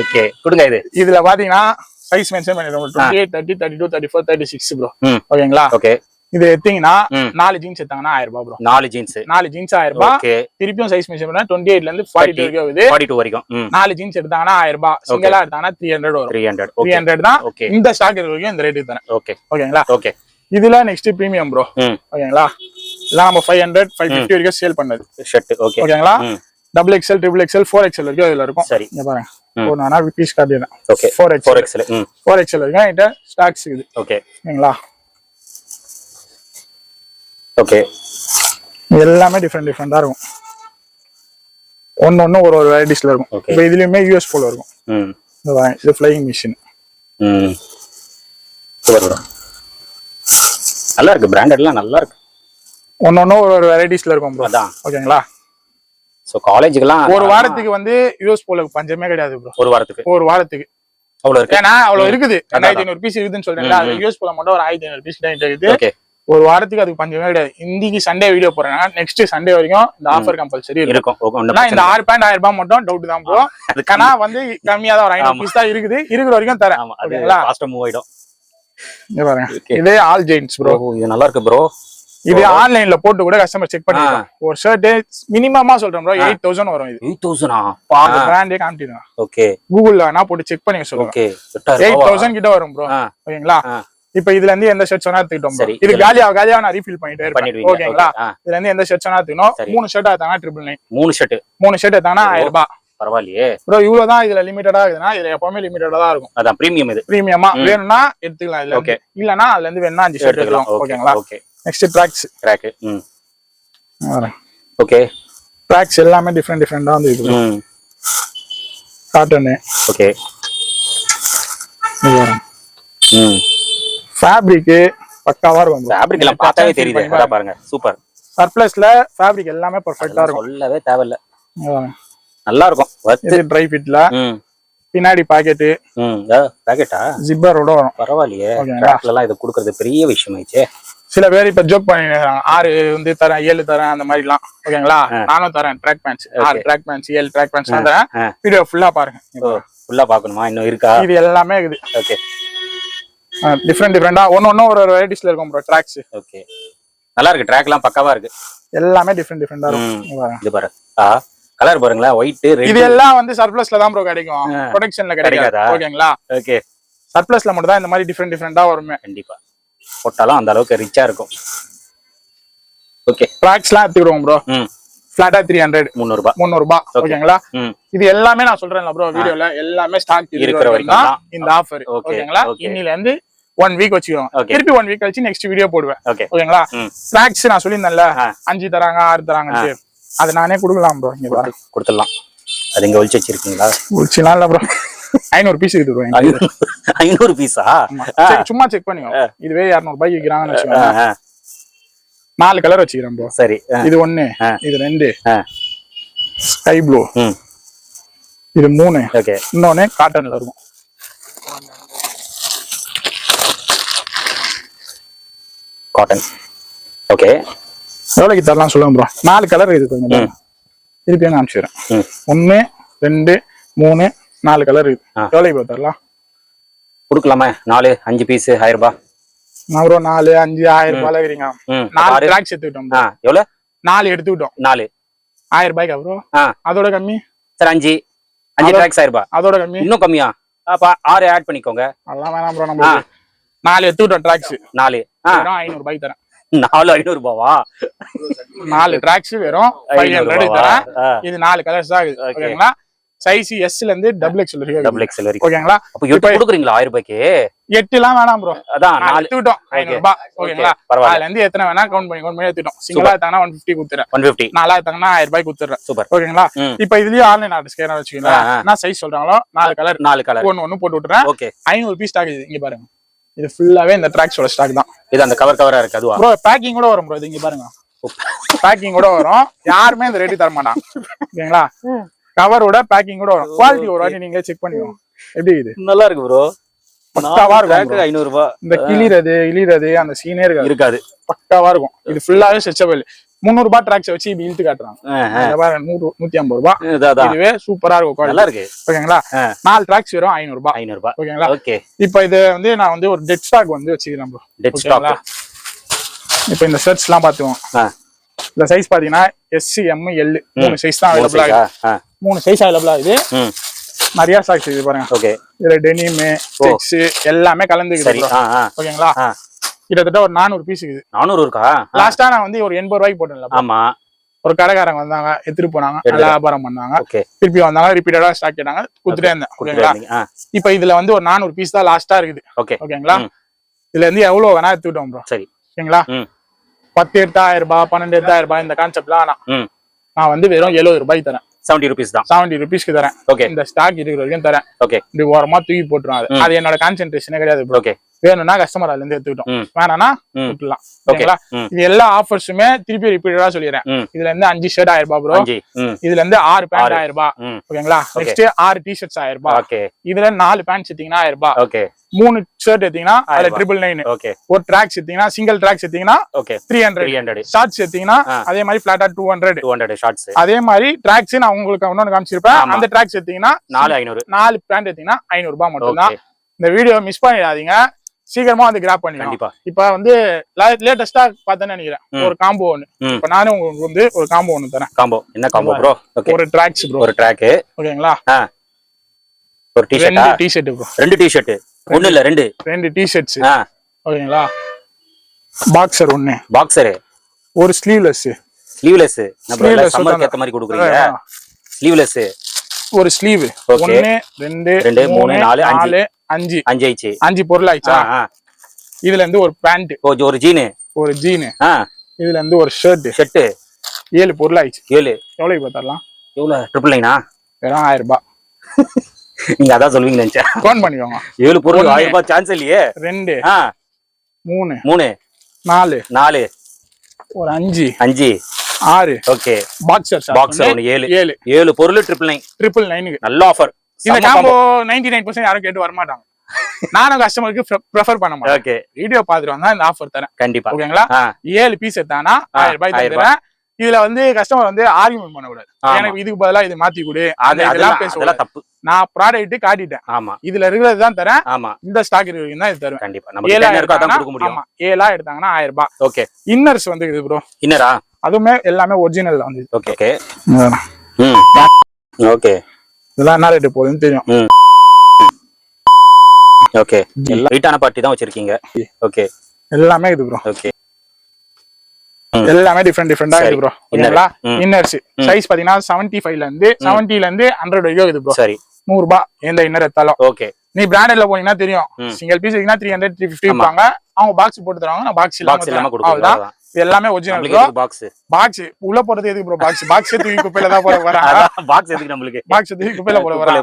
ஓகே கொடுங்க இது. இதுல பாத்தீங்கன்னா சைஸ் மென்ஷன் பண்ணிடுறோம் twenty eight thirty thirty two thirty four thirty six bro ஓகேங்களா? ஓகே இது எடுத்தீங்கன்னா. நாலு ஜீன்ஸ் எடுத்தாங்கன்னா ஆயிரம் ரூபாய் ப்ரோ நாலு ஜீன்ஸ் நாலு ஜீன்ஸ் ஆயிரம் ரூபாய். திருப்பியும் சைஸ் மெஷர் பண்ணா டுவெண்ட்டி எயிட்ல இருந்து ஃபார்ட்டி டூ வரைக்கும் வருது ஃபார்ட்டி டூ வரைக்கும் நாலு ஜீன்ஸ் எடுத்தாங்கன்னா ஆயிரம் ரூபாய். சிங்கிளா எடுத்தாங்கன்னா த்ரீ ஹண்ட்ரட் வரும். த்ரீ ஹண்ட்ரட் த்ரீ ஹண்ட்ரட் தான். இந்த ஸ்டாக் இருக்க வரைக்கும் இந்த ரேட்டுக்கு தரேன். ஓகே. ஓகேங்களா? ஓகே. இதுல நெக்ஸ்ட் பிரீமியம் ப்ரோ ஓகேங்களா? இதெல்லாம் நம்ம ஃபைவ் ஹண்ட்ரட் ஃபைவ் ஃபிஃப்டி வரைக்கும் சேல் பண்ணது. Shirt okay. ஓகேங்களா? Double XL triple XL four XL வரைக்கும் இதுல இருக்கும். சரி. இங்க பாருங்க. ஒரு நானா piece காட்டிடுறேன். Okay. Four four XL four XL வரைக்கும் ஸ்டாக்ஸ் ஓகே. ஓகேங்களா? ஓகே எல்லாமே டிஃப்ரெண்ட் டிஃப்ரெண்டா இருக்கும். ஒன்னு ஒண்ணு ஒரு ஒரு வெரைட்டிஸ்ல இருக்கும். இப்போ இதுலயுமே யூஎஸ் போல இருக்கும். இது ஃபிளைங் மிஷின் நல்லா இருக்கு பிராண்டட்லாம் நல்லா இருக்கு ஒன்னு ஒண்ணு ஒரு ஒரு வெரைட்டிஸ்ல இருக்கும் ப்ரோ அதான். ஓகேங்களா ஸோ காலேஜுக்கெல்லாம் ஒரு வாரத்துக்கு வந்து யூஎஸ் போல பஞ்சமே கிடையாது ப்ரோ ஒரு வாரத்துக்கு. ஒரு வாரத்துக்கு. அவ்வளோ இருக்கு? ஏன்னா அவ்வளவு இருக்குது. ரெண்டாயிரத்தி ஐநூறு பீஸ் இருக்குதுன்னு சொல்றேன் யூஎஸ் போல மட்டும் ஒரு ஆயிரத்தி ஐநூறு பீஸ் தான் இருக்குது ஓகே ஒரு வாரத்துக்கு அதுக்கு பஞ்சமே கிடையாது. இன்னைக்கு சண்டே வீடியோ போறேன்னா நெக்ஸ்ட் சண்டே வரைக்கும் இந்த ஆஃபர் கம்பல்சரி இருக்கும். இந்த ஆறு பாயிண்ட் ஆயிரம் ரூபாய் மட்டும் டவுட் தான் ப்ரோ அதுக்கு ஆனா வந்து கம்மியா தான் ஒரு ஐநூறு. பீஸ் தான் இருக்குது. இருக்கிற வரைக்கும் தரேன். ஓகேங்களா? மூவ் ஆயிடும். இதே ஆல் ஜெயின்ஸ் ப்ரோ இது நல்லா இருக்கு ப்ரோ இது ஆன்லைன்ல போட்டு கூட கஸ்டமர் செக் பண்ணிக்கலாம் ஒரு ஷர்ட் மினிமமா சொல்றேன் ப்ரோ எயிட் தௌசண்ட் வரும் இது. எயிட் தௌசண்டா பிராண்டே காமிட்டிடுவேன் ஓகே. கூகுள்ல நான் போட்டு செக் பண்ணி சொல்லுவேன் ஓகே. எயிட் தௌசண்ட் கிட்ட வரும் ப்ரோ ஓகேங்களா. இப்ப இதுல இருந்து எந்த ஷர்ட்ஸ் வேணா எடுத்துக்கிட்டோம். இது காலியா காலியா நான் ரீஃபில் பண்ணிட்டே இருப்பேன். ஓகேங்களா இதுல இருந்து எந்த ஷர்ட்ஸ் வேணா எடுத்துக்கணும். மூணு ஷர்ட் எடுத்தாங்கன்னா ட்ரிபிள் நைன் மூணு ஷர்ட் மூணு ஷர்ட் எடுத்தாங்கன்னா ஆயிரம் ரூபாய். பரவாயில்லையே. ப்ரோ இவ்வளவு தான் இதுல லிமிட்டடா இருக்குதுன்னா இதுல எப்பவுமே லிமிட்டடா தான் இருக்கும். அதான் பிரீமியம் இது. பிரீமியமா. வேணும்னா எடுத்துக்கலாம் இதுல Okay. இருந்து. இல்லனா அதுல இருந்து வேணா அஞ்சு ஷர்ட் ஓகே ஓகேங்களா ஓகே நெக்ஸ்ட் ட்ராக்ஸ் ட்ராக் ம். ஓகே ட்ராக்ஸ் எல்லாமே டிஃப்ரெண்ட் டிஃப்ரெண்டா வந்து இருக்குது. காட்டனு ஓகே ம். ஃபேப்ரிக் பக்காவா இருக்கும் ஃபேப்ரிக் எல்லாம் பார்த்தாவே தெரியுது. பாருங்க. சூப்பர். சர்ப்ளஸ்ல ஃபேப்ரிக் எல்லாமே பெர்ஃபெக்ட்டா இருக்கும். சொல்லவே தேவையில்ல. நல்லா இருக்கும். இது ட்ரை ஃபிட்ல பின்னாடி பாக்கெட்டு ம். பேக்கெட்டா ஜிப்பரோட வரும். பரவாயில்லையே. எல்லாம் இது கொடுக்கறது பெரிய விஷயம் ஆயிடுச்சே சில பேர் இப்ப ஜோக் பண்ணிடுறாங்க ஆறு வந்து தரேன் ஏழு தரேன் அந்த மாதிரி எல்லாம் ஓகேங்களா நானும் தரேன். ட்ராக் பேண்ட்ஸ் ஆறு ட்ராக் பேண்ட்ஸ் ஏழு ட்ராக் பேண்ட்ஸ் தரேன். வீடியோ ஃபுல்லா பாருங்க. ஃபுல்லா பார்க்கணுமா? இன்னும் இருக்கா? இது எல்லாமே இருக்குது. ஓகே டிஃப்ரெண்ட் டிஃப்ரெண்டா ஒன்னு ஒன்னும் ஒரு வெரைட்டிஸ்ல இருக்கும் ப்ரோ ட்ராக்ஸ் ஓகே நல்லா இருக்கு ட்ராக்லாம் பக்காவா இருக்கு? எல்லாமே டிஃப்ரெண்ட் டிஃப்ரெண்டா இருக்கும். இது பாரு. ஆ கலர் பாருங்களேன். ஒயிட் இது எல்லாம் வந்து சர்ப்ளஸ்ல தான் ப்ரோ கிடைக்கும். ப்ரொடக்ஷன்ல கிடைக்காது? ஓகேங்களா? ஓகே சர்ப்ளஸ்ல மட்டும் தான் இந்த மாதிரி டிஃப்ரெண்ட் டிஃப்ரெண்டா வருமே. கண்டிப்பா. போட்டாலும் அந்த அளவுக்கு ரிச்சா இருக்கும். ஓகே ட்ராக்ஸ்லாம் எடுத்துக்கிறோம் ப்ரோ ஃபிளாட்டா த்ரீ ஹண்ட்ரட் முந்நூறுபா. முந்நூறு ரூபாய் ஓகேங்களா? இது எல்லாமே நான் சொல்றேன்ல ப்ரோ வீடியோல. எல்லாமே ஸ்டாக் இருக்கிற வரைக்கும் இந்த ஆஃபர் ஓகேங்களா. இன்னில இருந்து ஒன் வீக் வச்சுக்கிறோம் Okay. திருப்பி ஒன் வீக் கழிச்சு நெக்ஸ்ட் வீடியோ போடுவேன். ஓகே ஓகேங்களா? ஸ்நாக்ஸ் நான் சொல்லியிருந்தேன்ல. அஞ்சு தராங்க ஆறு தராங்க அது நானே கொடுக்கலாம் ப்ரோ இங்க பாருங்க கொடுத்துடலாம். அது இங்க ஒழிச்சு வச்சிருக்கீங்களா? உச்சிலாம் இல்ல ப்ரோ ஐநூறு பீஸ் இருக்குது. ஐநூறு பீஸா சும்மா செக் பண்ணிக்கோ. இதுவே இரநூறு ரூபாய்க்கு விற்கிறாங்கன்னு வச்சுக்கோங்க. நாலு கலர் வச்சுக்கிறேன் ப்ரோ சரி இது ஒண்ணு. இது ரெண்டு. ஸ்கை ப்ளூ இது மூணு. ஓகே இன்னொன்னு காட்டன்ல இருக்கும். காட்டன் ஓகே எவ்வளவுக்கு தரலாம் சொல்லுங்க ப்ரோ நாலு கலர் இருக்கு கொஞ்சம் திருப்பியும் நான் அனுப்பிச்சுறேன் ஒன்னு ரெண்டு மூணு நாலு கலர் இருக்கு. ப்ரோ தரலாம். கொடுக்கலாமா? நாலு அஞ்சு பீஸ் ஆயிரம் ரூபாய். நான் ப்ரோ நாலு அஞ்சு ஆயிரம் ரூபாய் இருக்கிறீங்க நாலு எடுத்துக்கிட்டோம் எவ்வளவு? நாலு எடுத்துக்கிட்டோம். நாலு. ஆயிரம் ரூபாய்க்கா ப்ரோ அதோட கம்மி? சரி அஞ்சு. அஞ்சு ட்ராக்ஸ் ஆயிரம் ரூபாய். அதோட கம்மி? இன்னும் கம்மியா? அப்ப ஆறு ஆட் பண்ணிக்கோங்க. அதெல்லாம் வேணாம் ப்ரோ நம்ம நாலு எடுத்துக்கிட்டோம் ட்ராக்ஸ் நாலு. வெறும் ஐநூறு ரூபாய்க்கு தரேன். நாலு ஐநூறு ரூபாவா? நாலு ட்ராக்ஸ் வெறும் ஃபைவ் ஹண்ட்ரட் தரேன். இது நாலு கலர்ஸ் தான் இருக்குது. ஓகேங்களா? சைஸ் எஸ்ல இருந்து டபுள் எக்ஸ்எல் வரைக்கும் டபுள் இருக்குது. எக்ஸ்எல் வரைக்கும். ஓகேங்களா? அப்ப எட்டு கொடுக்குறீங்களா ஆயிரம் ரூபாய்க்கு? எட்டுலாம் வேணாம் ப்ரோ அதான் நாலு ஐநூறு ரூபாய். ஓகேங்களா? அதுல இருந்து எத்தனை வேணா கவுண்ட் பண்ணி கவுண்ட் பண்ணி எடுத்துட்டோம் சிங்கிளா எடுத்தாங்கன்னா ஒன் ஃபிஃப்டி கொடுத்துறேன். ஒன் பிப்டி நாலா எடுத்தாங்கன்னா ஆயிரம் ரூபாய் கொடுத்துறேன். சூப்பர். ஓகேங்களா? இப்ப இதுலயும் ஆன்லைன் ஆர்டர். என்ன சைஸ் சொல்றாங்களோ நாலு கலர் நாலு கலர் ஒன்னு ஒன்னு போட்டு விட்டுறேன். ஓகே ஐநூறு பீஸ் ஸ்டாக் இது இங்க பாருங்க. இது ஃபுல்லாவே இந்த ட்ராக்ஸோட ஸ்டாக் தான். இது அந்த கவர் கவரா இருக்கு அதுவா? ப்ரோ பேக்கிங் கூட வரும் ப்ரோ இது இங்க பாருங்க. பேக்கிங் கூட வரும். யாருமே இந்த ரேட்டு தர மாட்டாங்க. ஓகேங்களா கவரோட பேக்கிங் கூட வரும். குவாலிட்டி ஒரு வாட்டி நீங்களே செக் பண்ணிக்கோங்க. எப்படி இது? நல்லா இருக்கு ப்ரோ பக்காவா இருக்கும். ஐநூறு ரூபாய் இந்த கிளிறது இளிறது அந்த சீனே இருக்காது. இருக்காது. பக்காவா இருக்கும். இது ஃபுல்லாவே ஸ்ட்ரெச்சபிள் முந்நூறு ரூபாய் ட்ராக்ஸ் வச்சு இப்படி இழுத்து காட்டுறாங்க. நூறு நூத்தி ஐம்பது ரூபாய் இதுவே சூப்பரா இருக்கும் நல்லா இருக்கு ஓகேங்களா. நாலு ட்ராக்ஸ் வெறும் ஐநூறு ரூபாய் ஐநூறு ரூபாய் ஓகேங்களா? ஓகே. இப்போ இது வந்து நான் வந்து ஒரு டெட் ஸ்டாக் வந்து வச்சுக்கிறேன் ப்ரோ டெட் ஸ்டாக் ஓகேங்களா இப்போ இந்த ஷர்ட்ஸ் எல்லாம் பாத்துவோம் இந்த சைஸ் பாத்தீங்கன்னா எஸ்சி எம் எல் மூணு சைஸ் தான் அவைலபிள்? ஆகுது மூணு சைஸ் அவைலபிள் ஆகுது நிறைய ஸ்டாக்ஸ் இது பாருங்க. ஓகே. இதுல டெனிமு செக்ஸ் எல்லாமே கலந்துக்குது ஓகேங்களா? கிட்டத்தட்ட ஒரு நானூறு பீஸ் இருக்குது. நானூறு இருக்கா? லாஸ்டா நான் வந்து ஒரு எண்பது ரூபாய்க்கு போட்டேன்ல. ஆமா. ஒரு கடைக்காரங்க வந்தாங்க எடுத்துட்டு போனாங்க நல்லா வியாபாரம் பண்ணாங்க. திருப்பி வந்தாங்க ரிப்பீட்டடா ஸ்டாக் கேட்டாங்க கொடுத்துட்டே இருந்தேன் ஓகேங்களா? இப்போ இதுல வந்து ஒரு நானூறு பீஸ் தான் லாஸ்டா இருக்குது. ஓகே. ஓகேங்களா. இதுல இருந்து எவ்வளவு வேணா எடுத்துக்கிட்டோம் ப்ரோ சரி. ஓகேங்களா? பத்து எடுத்தா ஆயிரம் ரூபாய் பன்னெண்டு எடுத்தா ஆயிரம் ரூபாய் இந்த கான்செப்ட்லாம் நான் நான் வந்து வெறும் எழுபது ரூபாய்க்கு தரேன். செவன்டி ருபீஸ் தான். செவன்டி ருபீஸ்க்கு தரேன். ஓகே. இந்த ஸ்டாக் இருக்கிற வரைக்கும் தரேன். ஓகே. இப்படி ஓரமா தூக்கி போட்டுரும் அது அது என்னோட கான்சென்ட்ரேஷனே கிடையாது ஓகே. வேணும்னா கஸ்டமர் அதுல இருந்து எடுத்துக்கிட்டோம். வேணாம்னா விட்டுலாம் ஓகே. ஓகேங்களா இது எல்லா ஆஃபர்ஸுமே திருப்பி ரிப்பீட்டடா சொல்லிடுறேன். இதுல இருந்து அஞ்சு ஷர்ட் ஆயிரம் ரூபாய் ப்ரோ இதுல இருந்து ஆறு பேண்ட் ஆயிரம் ரூபாய். ஓகேங்களா? நெக்ஸ்ட் ஆறு டிஷர்ட்ஸ் ஆயிரம் ரூபாய். ஓகே. இதுல நாலு பேண்ட்ஸ் எடுத்தீங்கன்னா ஆயிரம் ரூபாய். ஓகே. மூணு ஷர்ட் எடுத்தீங்கன்னா அதுல ட்ரிபிள் நைன் ஓகே. ஒரு ட்ராக்ஸ் எடுத்தீங்கன்னா சிங்கிள் ட்ராக்ஸ் எடுத்தீங்கன்னா okay. Three hundred hundred shorts எடுத்தீங்கன்னா. அதே மாதிரி பிளாட்டா two hundred two hundred shorts அதே மாதிரி ட்ராக்ஸ் நான் உங்களுக்கு இன்னொன்னு காமிச்சிருப்பேன். அந்த ட்ராக்ஸ் எடுத்தீங்கன்னா நாலு ஐநூறு. நாலு பேண்ட் எடுத்தீங்கன்னா ஐநூறு ரூபாய் மட்டும்தான். ஓகே. இந்த வீடியோ மிஸ் பண்ணிடாதீங்க. சீக்கிரமா வந்து கிராப் பண்ணிக்கலாம் கண்டிப்பா. இப்ப வந்து லேட்டஸ்டா பார்த்தேன்னு நினைக்கிறேன். ஒரு காம்போ ஒன்னு. இப்ப நானே உங்களுக்கு வந்து ஒரு காம்போ ஒன்னு தரேன். காம்போ என்ன காம்போ ப்ரோ ஒரு ட்ராக்ஸ் ப்ரோ ஒரு ட்ராக் ஓகேங்களா? ஒரு டிஷர்ட்டா ரெண்டு டிஷர்ட் ப்ரோ ரெண்டு டிஷர்ட் ஒண்ணு இல்ல ரெண்டு. ரெண்டு டிஷர்ட்ஸ் ஓகேங்களா? பாக்ஸர் ஒன்னு பாக்ஸரு ஒரு ஸ்லீவ்லெஸ் ஸ்லீவ்லெஸ் Sleeveless சம்மருக்கு. ஏத்த மாதிரி கொடுக்குறீங்க. ஸ்லீவ்லெஸ் ஒரு ஸ்லீவ். ஒன்னு ரெண்டு ரெண்டு, மூணு, நாலு, அஞ்சு. அஞ்சு. அஞ்சு ஆயிடுச்சு. அஞ்சு பொருள் ஆயிடுச்சா. இதுல இருந்து ஒரு பேண்ட் ஒரு ஜீனு ஒரு ஜீனு இதுல இருந்து ஒரு ஷர்ட் ஷர்ட் ஏழு பொருள் ஆயிடுச்சு. ஏழு. எவ்வளவு பார்த்தரலாம் எவ்வளவு? ட்ரிபிள் நைனா வெறும் ஆயிரம் ரூபாய். நீங்க அதான் சொல்லுவீங்க நினைச்சேன். கவுண்ட் பண்ணிக்கோங்க. ஏழு பொருள். ஆயிரம் ரூபாய் சான்ஸ் இல்லையே. ரெண்டு மூணு மூணு. நாலு நாலு. ஒரு அஞ்சு அஞ்சு. ஆறு. ஓகே. பாக்ஸர் பாக்ஸர் ஒன்று ஏழு. ஏழு. ஏழு பொருள் ட்ரிபிள் நைன் ட்ரிபிள் நைனுக்கு நல்ல ஆஃபர் இந்த காம்போ நைன்டி நைன் பர்சன்ட் யாரும் கேட்டு வரமாட்டாங்க. நானும் கஸ்டமருக்கு ப்ரெஃபர் பண்ண மாட்டேன். ஓகே வீடியோ பார்த்துட்டு வந்தா இந்த ஆஃபர் தரேன். கண்டிப்பா. ஓகேங்களா ஏழு பீஸ் எடுத்தானா ஆயிரம் ரூபாய் தந்துடுறேன். இதுல வந்து கஸ்டமர் வந்து ஆர்குமெண்ட் பண்ணக்கூடாது. எனக்கு இதுக்கு பதிலா இது மாத்தி கொடு. அதெல்லாம் பேச அதெல்லாம் தப்பு. நான் ப்ராடக்ட் காட்டிட்டேன். ஆமா. இதுல இருக்கிறது தான் தரேன். ஆமா. இந்த ஸ்டாக் இருக்கிறது தான் இது தருவேன். கண்டிப்பா. நம்ம ஏழா இருக்கோ கொடுக்க முடியும். ஏழா எடுத்தாங்கன்னா ஆயிரம் ரூபாய். ஓகே இன்னர்ஸ் வந்து இது ப்ரோ இன்னரா அதுவுமே எல்லாமே ஒரிஜினல் வந்து ஓகே ஓகே ஓகே இதெல்லாம் என்ன ரேட்டு போகுதுன்னு தெரியும். ஓகே வெயிட்டான பார்ட்டி தான் வச்சிருக்கீங்க. ஓகே எல்லாமே இது ப்ரோ ஓகே எல்லாமே டிஃப்ரெண்ட் டிஃப்ரெண்டா. இது ப்ரோ. ஓகேங்களா. இன்னர்ஸ். சைஸ் பாத்தீங்கன்னா செவன்டி ஃபைவ்ல இருந்து செவன்டில இருந்து ஹண்ட்ரட் வரைக்கும் இது ப்ரோ சரி. நூறு ரூபாய் எந்த இன்னர் எடுத்தாலும். ஓகே நீ பிராண்டட்ல போனீங்கன்னா தெரியும். Single piece three hundred three fifty. இருப்பாங்க அவங்க பாக்ஸ் போட்டு தருவாங்க. நான் பாக்ஸ் இல்லாம அவ்வளவுதான். எல்லாமே ஒரிஜினல் பாக்ஸ் பாக்ஸ் உள்ள போறது எதுக்கு ப்ரோ பாக்ஸ் பாக்ஸ் தூக்கி குப்பையில தான் போட வராங்க பாக்ஸ் எதுக்கு நம்மளுக்கு? பாக்ஸ் தூக்கி குப்பையில போட வராங்க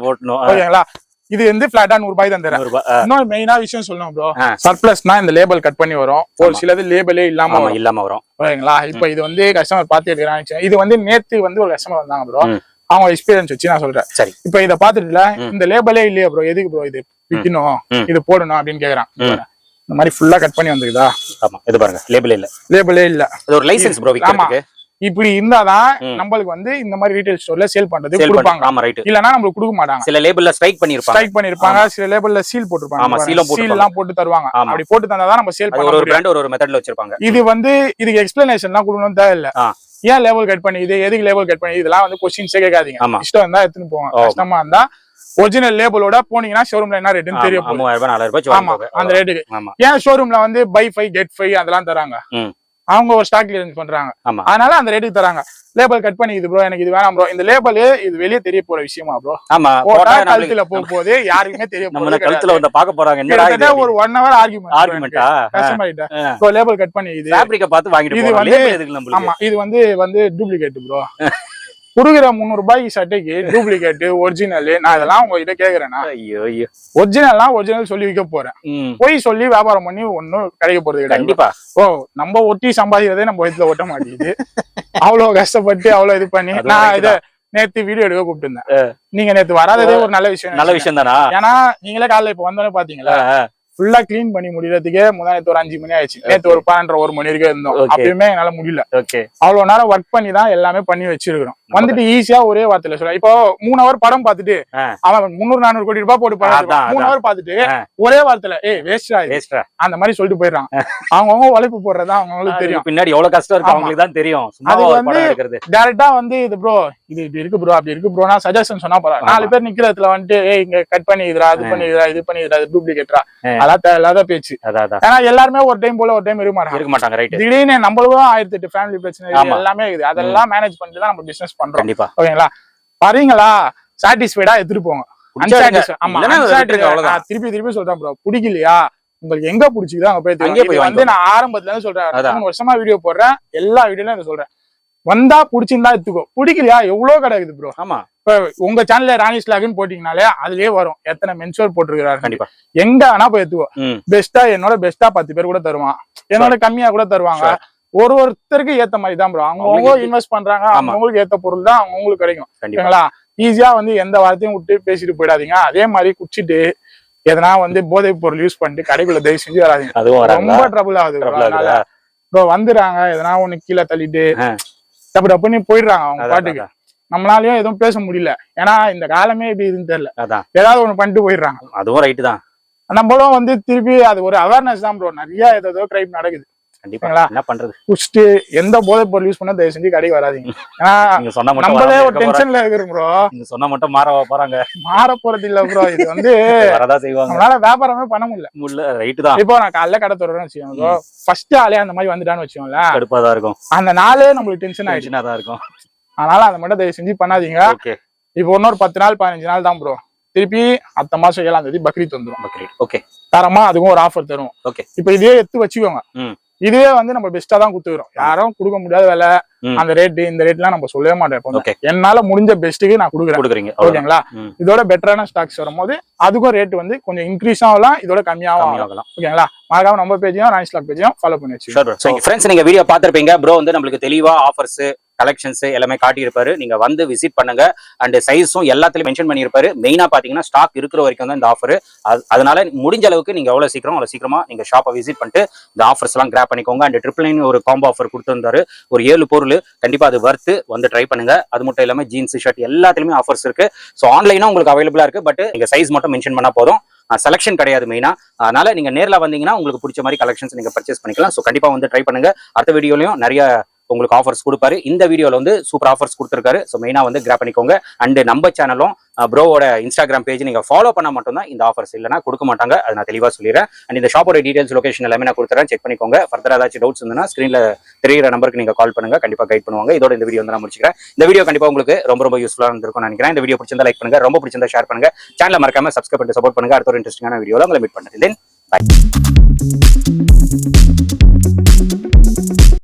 ஓகேங்களா? இது வந்து பிளாட்டா நூறு ரூபாய் தான் தரேன் இன்னொரு மெயினா விஷயம் சொல்லணும் ப்ரோ. சர்ப்ளஸ்னா இந்த லேபிள் கட் பண்ணி வரும். ஒரு. சிலது லேபிளே இல்லாம இல்லாம வரும். ஓகேங்களா? இப்போ இது வந்து கஸ்டமர் பார்த்து எடுக்கிறாங்க இது வந்து நேத்து வந்து ஒரு கஸ்டமர் வந்தாங்க ப்ரோ. அவங்க எக்ஸ்பீரியன்ஸ் வச்சு நான் சொல்றேன். சரி. இப்போ இத பாத்துட்டுல. இந்த லேபிளே இல்லையா ப்ரோ எதுக்கு ப்ரோ இது? விக்கணும். இது போடணும் அப்படின்னு கேக்குறான். இந்த மாதிரி ஃபுல்லா கட் பண்ணி வந்துக்குதா ஆமா இது பாருங்க லேபிள் இல்ல. லேபிளே இல்ல. இது ஒரு லைசென்ஸ் ப்ரோ விக்கிறதுக்கு. இப்படி இருந்தாதான். நம்மளுக்கு வந்து இந்த மாதிரி ரீட்டைல் ஸ்டோர்ல சேல் பண்றது சேல் கொடுப்பாங்க. ஆமா ரைட் இல்லனா நம்மளுக்கு கொடுக்க மாட்டாங்க. சில லேபிள்ல ஸ்ட்ரைக் பண்ணிருப்பாங்க. ஸ்ட்ரைக் பண்ணிருப்பாங்க சில லேபிள்ல சீல் போட்டுருப்பாங்க. ஆமா, போட்டுருப்பாங்க. எல்லாம் போட்டு தருவாங்க. அப்படி போட்டு தந்தாதான் நம்ம சேல் பண்ண ஒரு பிராண்ட் ஒரு ஒரு மெத்தட்ல வச்சிருப்பாங்க. இது வந்து இதுக்கு எக்ஸ்பிளனேஷன்லாம் கொடுக்கணும் தேவையில்ல. ஏன் லேபிள் கட் பண்ணி இது எதுக்கு லேபிள் கட் பண்ணி இதெல்லாம் வந்து கொஸ்டின்ஸே கேட்காதீங்க. இஷ்டம் இருந்தா எடுத்துன்னு போங்க. ஆமா. கஷ்டமா இருந்தா ஒரிஜினல் லேபிளோட போனீங்கன்னா ஷோரூம்ல என்ன ரேட்டுன்னு தெரிய ஆமா, போகுது. மூவாயிரம் ரூபாய் நாலாயிரம் ரூபாய் ஆமா வாங்கிக்கோங்க. அந்த ரேட்டுக்கு ஏன் ஷோரூம்ல வந்து பை ஃபைவ் கெட் ஃபைவ் அதெல்லாம் தராங்க. அவங்க ஒரு ஸ்டாக் கிளியரன்ஸ் பண்றாங்க. அதனால அந்த ரேட்டுக்கு தராங்க. லேபிள் கட் பண்ணி இது ப்ரோ எனக்கு இது வேணாம் ப்ரோ இந்த லேபிள் இது வெளியே தெரிய போற விஷயமா ப்ரோ ஆமா போட்டா கழுத்துல போக போது யாருக்குமே தெரிய போறது கழுத்துல வந்து பாக்க போறாங்க. என்னடா ஒரு ஒன் ஹவர் ஆர்குமெண்ட் ஆர்குமெண்டா கஸ்டமர் ப்ரோ லேபிள் கட் பண்ணி இது ஃபேப்ரிக்க பார்த்து வாங்கிட்டு போறோம் வந்து- லேபிள் எதுக்கு நம்மளுக்கு? ஆமா இது வந்து வந்து டூப்ளிகேட் ப்ரோ குடுக்குற முந்நூறு ரூபாய்க்கு சட்டைக்கு டூப்ளிகேட் ஒரிஜினல் நான் இதெல்லாம் உங்ககிட்ட ஐயோ ஒரிஜினல்னா ஒரிஜினல் சொல்லி விற்க போறேன். போய் சொல்லி வியாபாரம் பண்ணி ஒன்னும் கிடைக்க போறது கண்டிப்பா. ஓ நம்ம ஒட்டி சம்பாதிக்கிறதே நம்ம வயித்துல ஒட்ட மாட்டேங்குது. அவ்வளவு கஷ்டப்பட்டு அவ்வளவு இது பண்ணி நான் இத நேத்து வீடியோ எடுக்க கூப்பிட்டு நீங்க நேத்து வராததே ஒரு நல்ல விஷயம் நல்ல விஷயம் தானா ஏன்னா நீங்களே காலைல இப்ப வந்தோடனே பாத்தீங்களா ஃபுல்லா க்ளீன் பண்ணி முடியறதுக்கே முந்தானத்து ஒரு அஞ்சு மணி ஆயிடுச்சு. நேத்து ஒரு பன்னெண்டரை ஒரு மணி வரைக்கும் இருந்தோம். அப்பயுமே என்னால முடியல. ஓகே. அவ்வளவு நேரம் ஒர்க் பண்ணி தான் எல்லாமே பண்ணி வச்சிருக்கிறோம். வந்துட்டு ஈஸியா ஒரே வார்த்தையில சொல்ல இப்போ மூணு ஹவர் படம் பார்த்துட்டு. அவன் முந்நூறு நானூறு கோடி ரூபாய் போட்டு படம். மூணு அதான். ஹவர் பார்த்துட்டு. ஒரே வார்த்தையில ஏய் வேஸ்டா வேஸ்டா அந்த மாதிரி சொல்லிட்டு போயிடுறான் அவங்கவுங்க உழைப்பு போடுறதா அவங்களுக்கு தெரியும் பின்னாடி எவ்வளவு கஷ்டம் இருக்கு. அவங்களுக்கு தான் தெரியும் ஒரு வந்து- டேரக்டா வந்து இது ப்ரோ இது இப்படி இருக்கு ப்ரோ அப்படி இருக்கு ப்ரோ நான் சஜஷன் சொன்னா ஆமா. நாலு பேர் நிக்கிற இடத்துல வந்துட்டு ஏய் இங்க கட் பண்ணிடுறா அது ஆ. பண்ணிடுறா இது பண்ணிடுறா இது டூப்ளிகேட்ரா ஆ. அதெல்லாம் தேவையில்லாத பேச்சு ஏன்னா எல்லாருமே ஒரு டைம் போல ஒரு டைம் இருக்க மாட்டாங்க இருக்க மாட்டாங்க திடீர்னு நம்மளுக்கும் ஆயிரத்தி எட்டு ஃபேமிலி பிரச்சனை. எல்லாமே இருக்குது அதெல்லாம் மேனேஜ் பண்ணிட்டு தான் நம்ம பிசினஸ் பண்றோம். கண்டிப்பா. ஓகேங்களா? வரீங்களா சாட்டிஸ்ஃபைடா எடுத்துட்டு போங்க திருப்பி திருப்பி சொல்றேன் ப்ரோ பிடிக்கலையா? உங்களுக்கு எங்க பிடிச்சிக்குதோ அங்க போய் எடுத்துக்கோங்க. போய் வந்து. நான் ஆரம்பத்துல இருந்து சொல்றேன் வருஷமா வீடியோ போடுறேன். எல்லா வீடியோலயும் இதை சொல்றேன். வந்தா பிடிச்சிருந்தா எடுத்துக்கோ. பிடிக்கலையா? எவ்வளவு கிடைக்குது ப்ரோ ஆமா. இப்ப உங்க சேனல்ல ராணி ஸ்லாக்னு போட்டீங்கனாலே அதுலயே வரும். எத்தனை மென்சுவர் போட்டிருக்கிறாரு. கண்டிப்பா. எங்க வேணா போய் எடுத்துக்கோ. பெஸ்டா என்னோட பெஸ்டா பத்து பேர் கூட தருவான். என்னோட கம்மியா கூட தருவாங்க. ஒரு ஒருத்தருக்கு ஏத்த மாதிரி தான் ப்ரோ அவங்க அவங்களுக்கு இன்வெஸ்ட் பண்றாங்க. அவங்களுக்கு ஏத்த பொருள் தான் அவங்களுக்கு கிடைக்கும். ஓகேங்களா ஈஸியா வந்து எந்த வார்த்தையும் விட்டு பேசிட்டு போயிடாதீங்க. அதே மாதிரி குடிச்சிட்டு எதனா வந்து போதைப் பொருள் யூஸ் பண்ணிட்டு கடைக்குள்ள தயவு செஞ்சு வராதீங்க. ரொம்ப ட்ரபிள் ஆகுது அதனால? ப்ரோ வந்துடுறாங்க. எதனா ஒண்ணு கீழே தள்ளிட்டு. டப்பு டப்புன்னு போயிடுறாங்க அவங்க பாட்டுக்கு. நம்மளாலயும் எதுவும் பேச முடியல. ஏன்னா இந்த காலமே இப்படி இதுன்னு தெரியல. ஏதாவது ஒண்ணு பண்ணிட்டு போயிடுறாங்க. அதுவும் ரைட்டு தான். நம்மளும் வந்து திருப்பி அது ஒரு அவேர்னஸ் தான் ப்ரோ நிறைய ஏதோ கிரைம் நடக்குது. கண்டிப்பா. சரிங்களா? என்ன பண்றது? குடிச்சிட்டு எந்த போதைப் பொருள் யூஸ் பண்ண தயவு செஞ்சு கடைக்கு வராதீங்க. ஏன்னா நீங்க சொன்னா மட்டும் நம்மளே ஒரு. டென்ஷன்ல இருக்கிறோம் ப்ரோ நீங்க சொன்னா மட்டும் மாறவா போறாங்க. மாற போறது இல்ல ப்ரோ இது வந்து வரதா செய்வாங்க. நம்மளால வியாபாரமே பண்ண முடியல. முள்ள ரைட்டு தான். இப்போ நான் காலைல கடை தொடர்றேன்னு வச்சுக்கோங்க ஃபர்ஸ்ட் ஆளே அந்த மாதிரி வந்துட்டான்னு வச்சுக்கோங்களேன். கடுப்பா தான் இருக்கும். அந்த நாளே நம்மளுக்கு டென்ஷன் ஆயிடுச்சு. டென்ஷனா தான் இருக்கும். அதனால அதை மட்டும் தயவு செஞ்சு பண்ணாதீங்க. ஓகே. இப்போ இன்னொரு பத்து நாள் பதினஞ்சு நாள் தான் ப்ரோ திருப்பி அடுத்த மாசம் ஏழாம் தேதி பக்ரீத் வந்துடும் பக்ரீத். ஓகே. தரமா அதுக்கும் ஒரு ஆஃபர் தரும். Okay. இப்போ இதே எடுத்து வச்சுக்கோங்க. இதுவே வந்து நம்ம பெஸ்டா தான் கொடுத்துக்கிறோம். யாரும் கொடுக்க முடியாத வேலை. அந்த ரேட் இந்த ரேட்லாம் நம்ம சொல்லவே மாட்டோம் என்னால முடிஞ்ச பெஸ்ட்டுக்கு நான் கொடுக்குறேன். கொடுக்குறீங்க. ஓகேங்களா. இதோட பெட்டரான ஸ்டாக்ஸ் வரும்போது அதுக்கும் ரேட் வந்து கொஞ்சம் இன்க்ரீஸ் ஆகலாம் இதோட கம்மியாகவும் ஆகலாம். ஓகேங்களா மறக்காம நம்ம பேஜையும் ராணி ஸ்டாக் பேஜையும் ஃபாலோ பண்ணி ஸோ ஃப்ரெண்ட்ஸ் நீங்க வீடியோ பார்த்திருப்பீங்க. ப்ரோ வந்து நம்மளுக்கு தெளிவா ஆஃபர்ஸ் கலெக்ஷன்ஸ் எல்லாமே காட்டியிருப்பாரு. நீங்க வந்து விசிட் பண்ணுங்க. அண்ட் சைஸும் எல்லாத்துலயும் மென்ஷன் பண்ணியிருப்பாரு. மெயினா பாத்தீங்கன்னா ஸ்டாக் இருக்கிற வரைக்கும் தான் இந்த ஆஃபர் அதனால முடிஞ்ச அளவுக்கு நீங்க எவ்வளவு சீக்கிரம் அவ்வளவு சீக்கிரமா நீங்க ஷாப்பை விசிட் பண்ணிட்டு இந்த ஆஃபர்ஸ் எல்லாம் கிராப் பண்ணிக்கோங்க. அண்ட் ட்ரிபிள் நைன் ஒரு காம்போ ஆஃபர் கொடுத்திருந்தாரு. ஒரு ஏழு பொருள் கண்டிப்பா அது வர்த்து வந்து ட்ரை பண்ணுங்க. அது மட்டும் இல்லாம ஜீன்ஸ் ஷர்ட் எல்லாத்துலயுமே ஆஃபர்ஸ் இருக்கு. ஸோ ஆன்லைனும் உங்களுக்கு அவைலபிளா இருக்கு. பட் நீங்க சைஸ் மட்டும் மென்ஷன் பண்ணா போதும். செலெக்ஷன் கிடையாது மெயினா அதனால நீங்க நேர்ல வந்தீங்கன்னா உங்களுக்கு பிடிச்ச மாதிரி கலெக்ஷன்ஸ் நீங்க பர்ச்சேஸ் பண்ணிக்கலாம். ஸோ கண்டிப்பா வந்து ட்ரை பண்ணுங்க. அடுத்த வீடியோலையும் நிறைய உங்களுக்கு ஆஃபர்ஸ் கொடுப்பாரு. இந்த வீடியோவில் வந்து சூப்பர் ஆஃபர்ஸ் கொடுத்துருக்காரு. ஸோ மெயினாக வந்து கிராப் பண்ணிக்கோங்க. அண்ட் நம்ம சேனலும் ப்ரோவோட இன்ஸ்டாகிராம் பேஜ் நீங்கள் ஃபாலோ பண்ண மட்டும்தான் இந்த ஆஃபர்ஸ் இல்லைனா கொடுக்க மாட்டாங்க. அதை நான் தெளிவாக சொல்லிடுறேன். அண்ட் இந்த ஷாப்போட டீடைல்ஸ் லொகேஷன் எல்லாமே நான் கொடுத்துறேன். செக் பண்ணிக்கோங்க. ஃபர்தர் ஏதாச்சும் டவுட்ஸ் இருந்ததுன்னா ஸ்க்ரீனில் தெரியிற நம்பருக்கு நீங்கள் கால் பண்ணுங்க. கண்டிப்பாக கைட் பண்ணுவாங்க. இதோட இந்த வீடியோ வந்து நான் முடிச்சுக்கிறேன். இந்த வீடியோ கண்டிப்பாக உங்களுக்கு ரொம்ப ரொம்ப யூஸ்ஃபுல்லாக இருந்திருக்கும் நினைக்கிறேன். இந்த வீடியோ பிடிச்சிருந்தா லைக் பண்ணுங்க. ரொம்ப பிடிச்சிருந்தா ஷேர் பண்ணுங்க. சேனலை மறக்காம சப்ஸ்கிரைப் பண்ணிட்டு சப்போர்ட் பண்ணுங்க. அடுத்த ஒரு இன்ட்ரெஸ்டிங்கான வீடியோவில் உங்களை மீட் பண்ணுறேன் தென்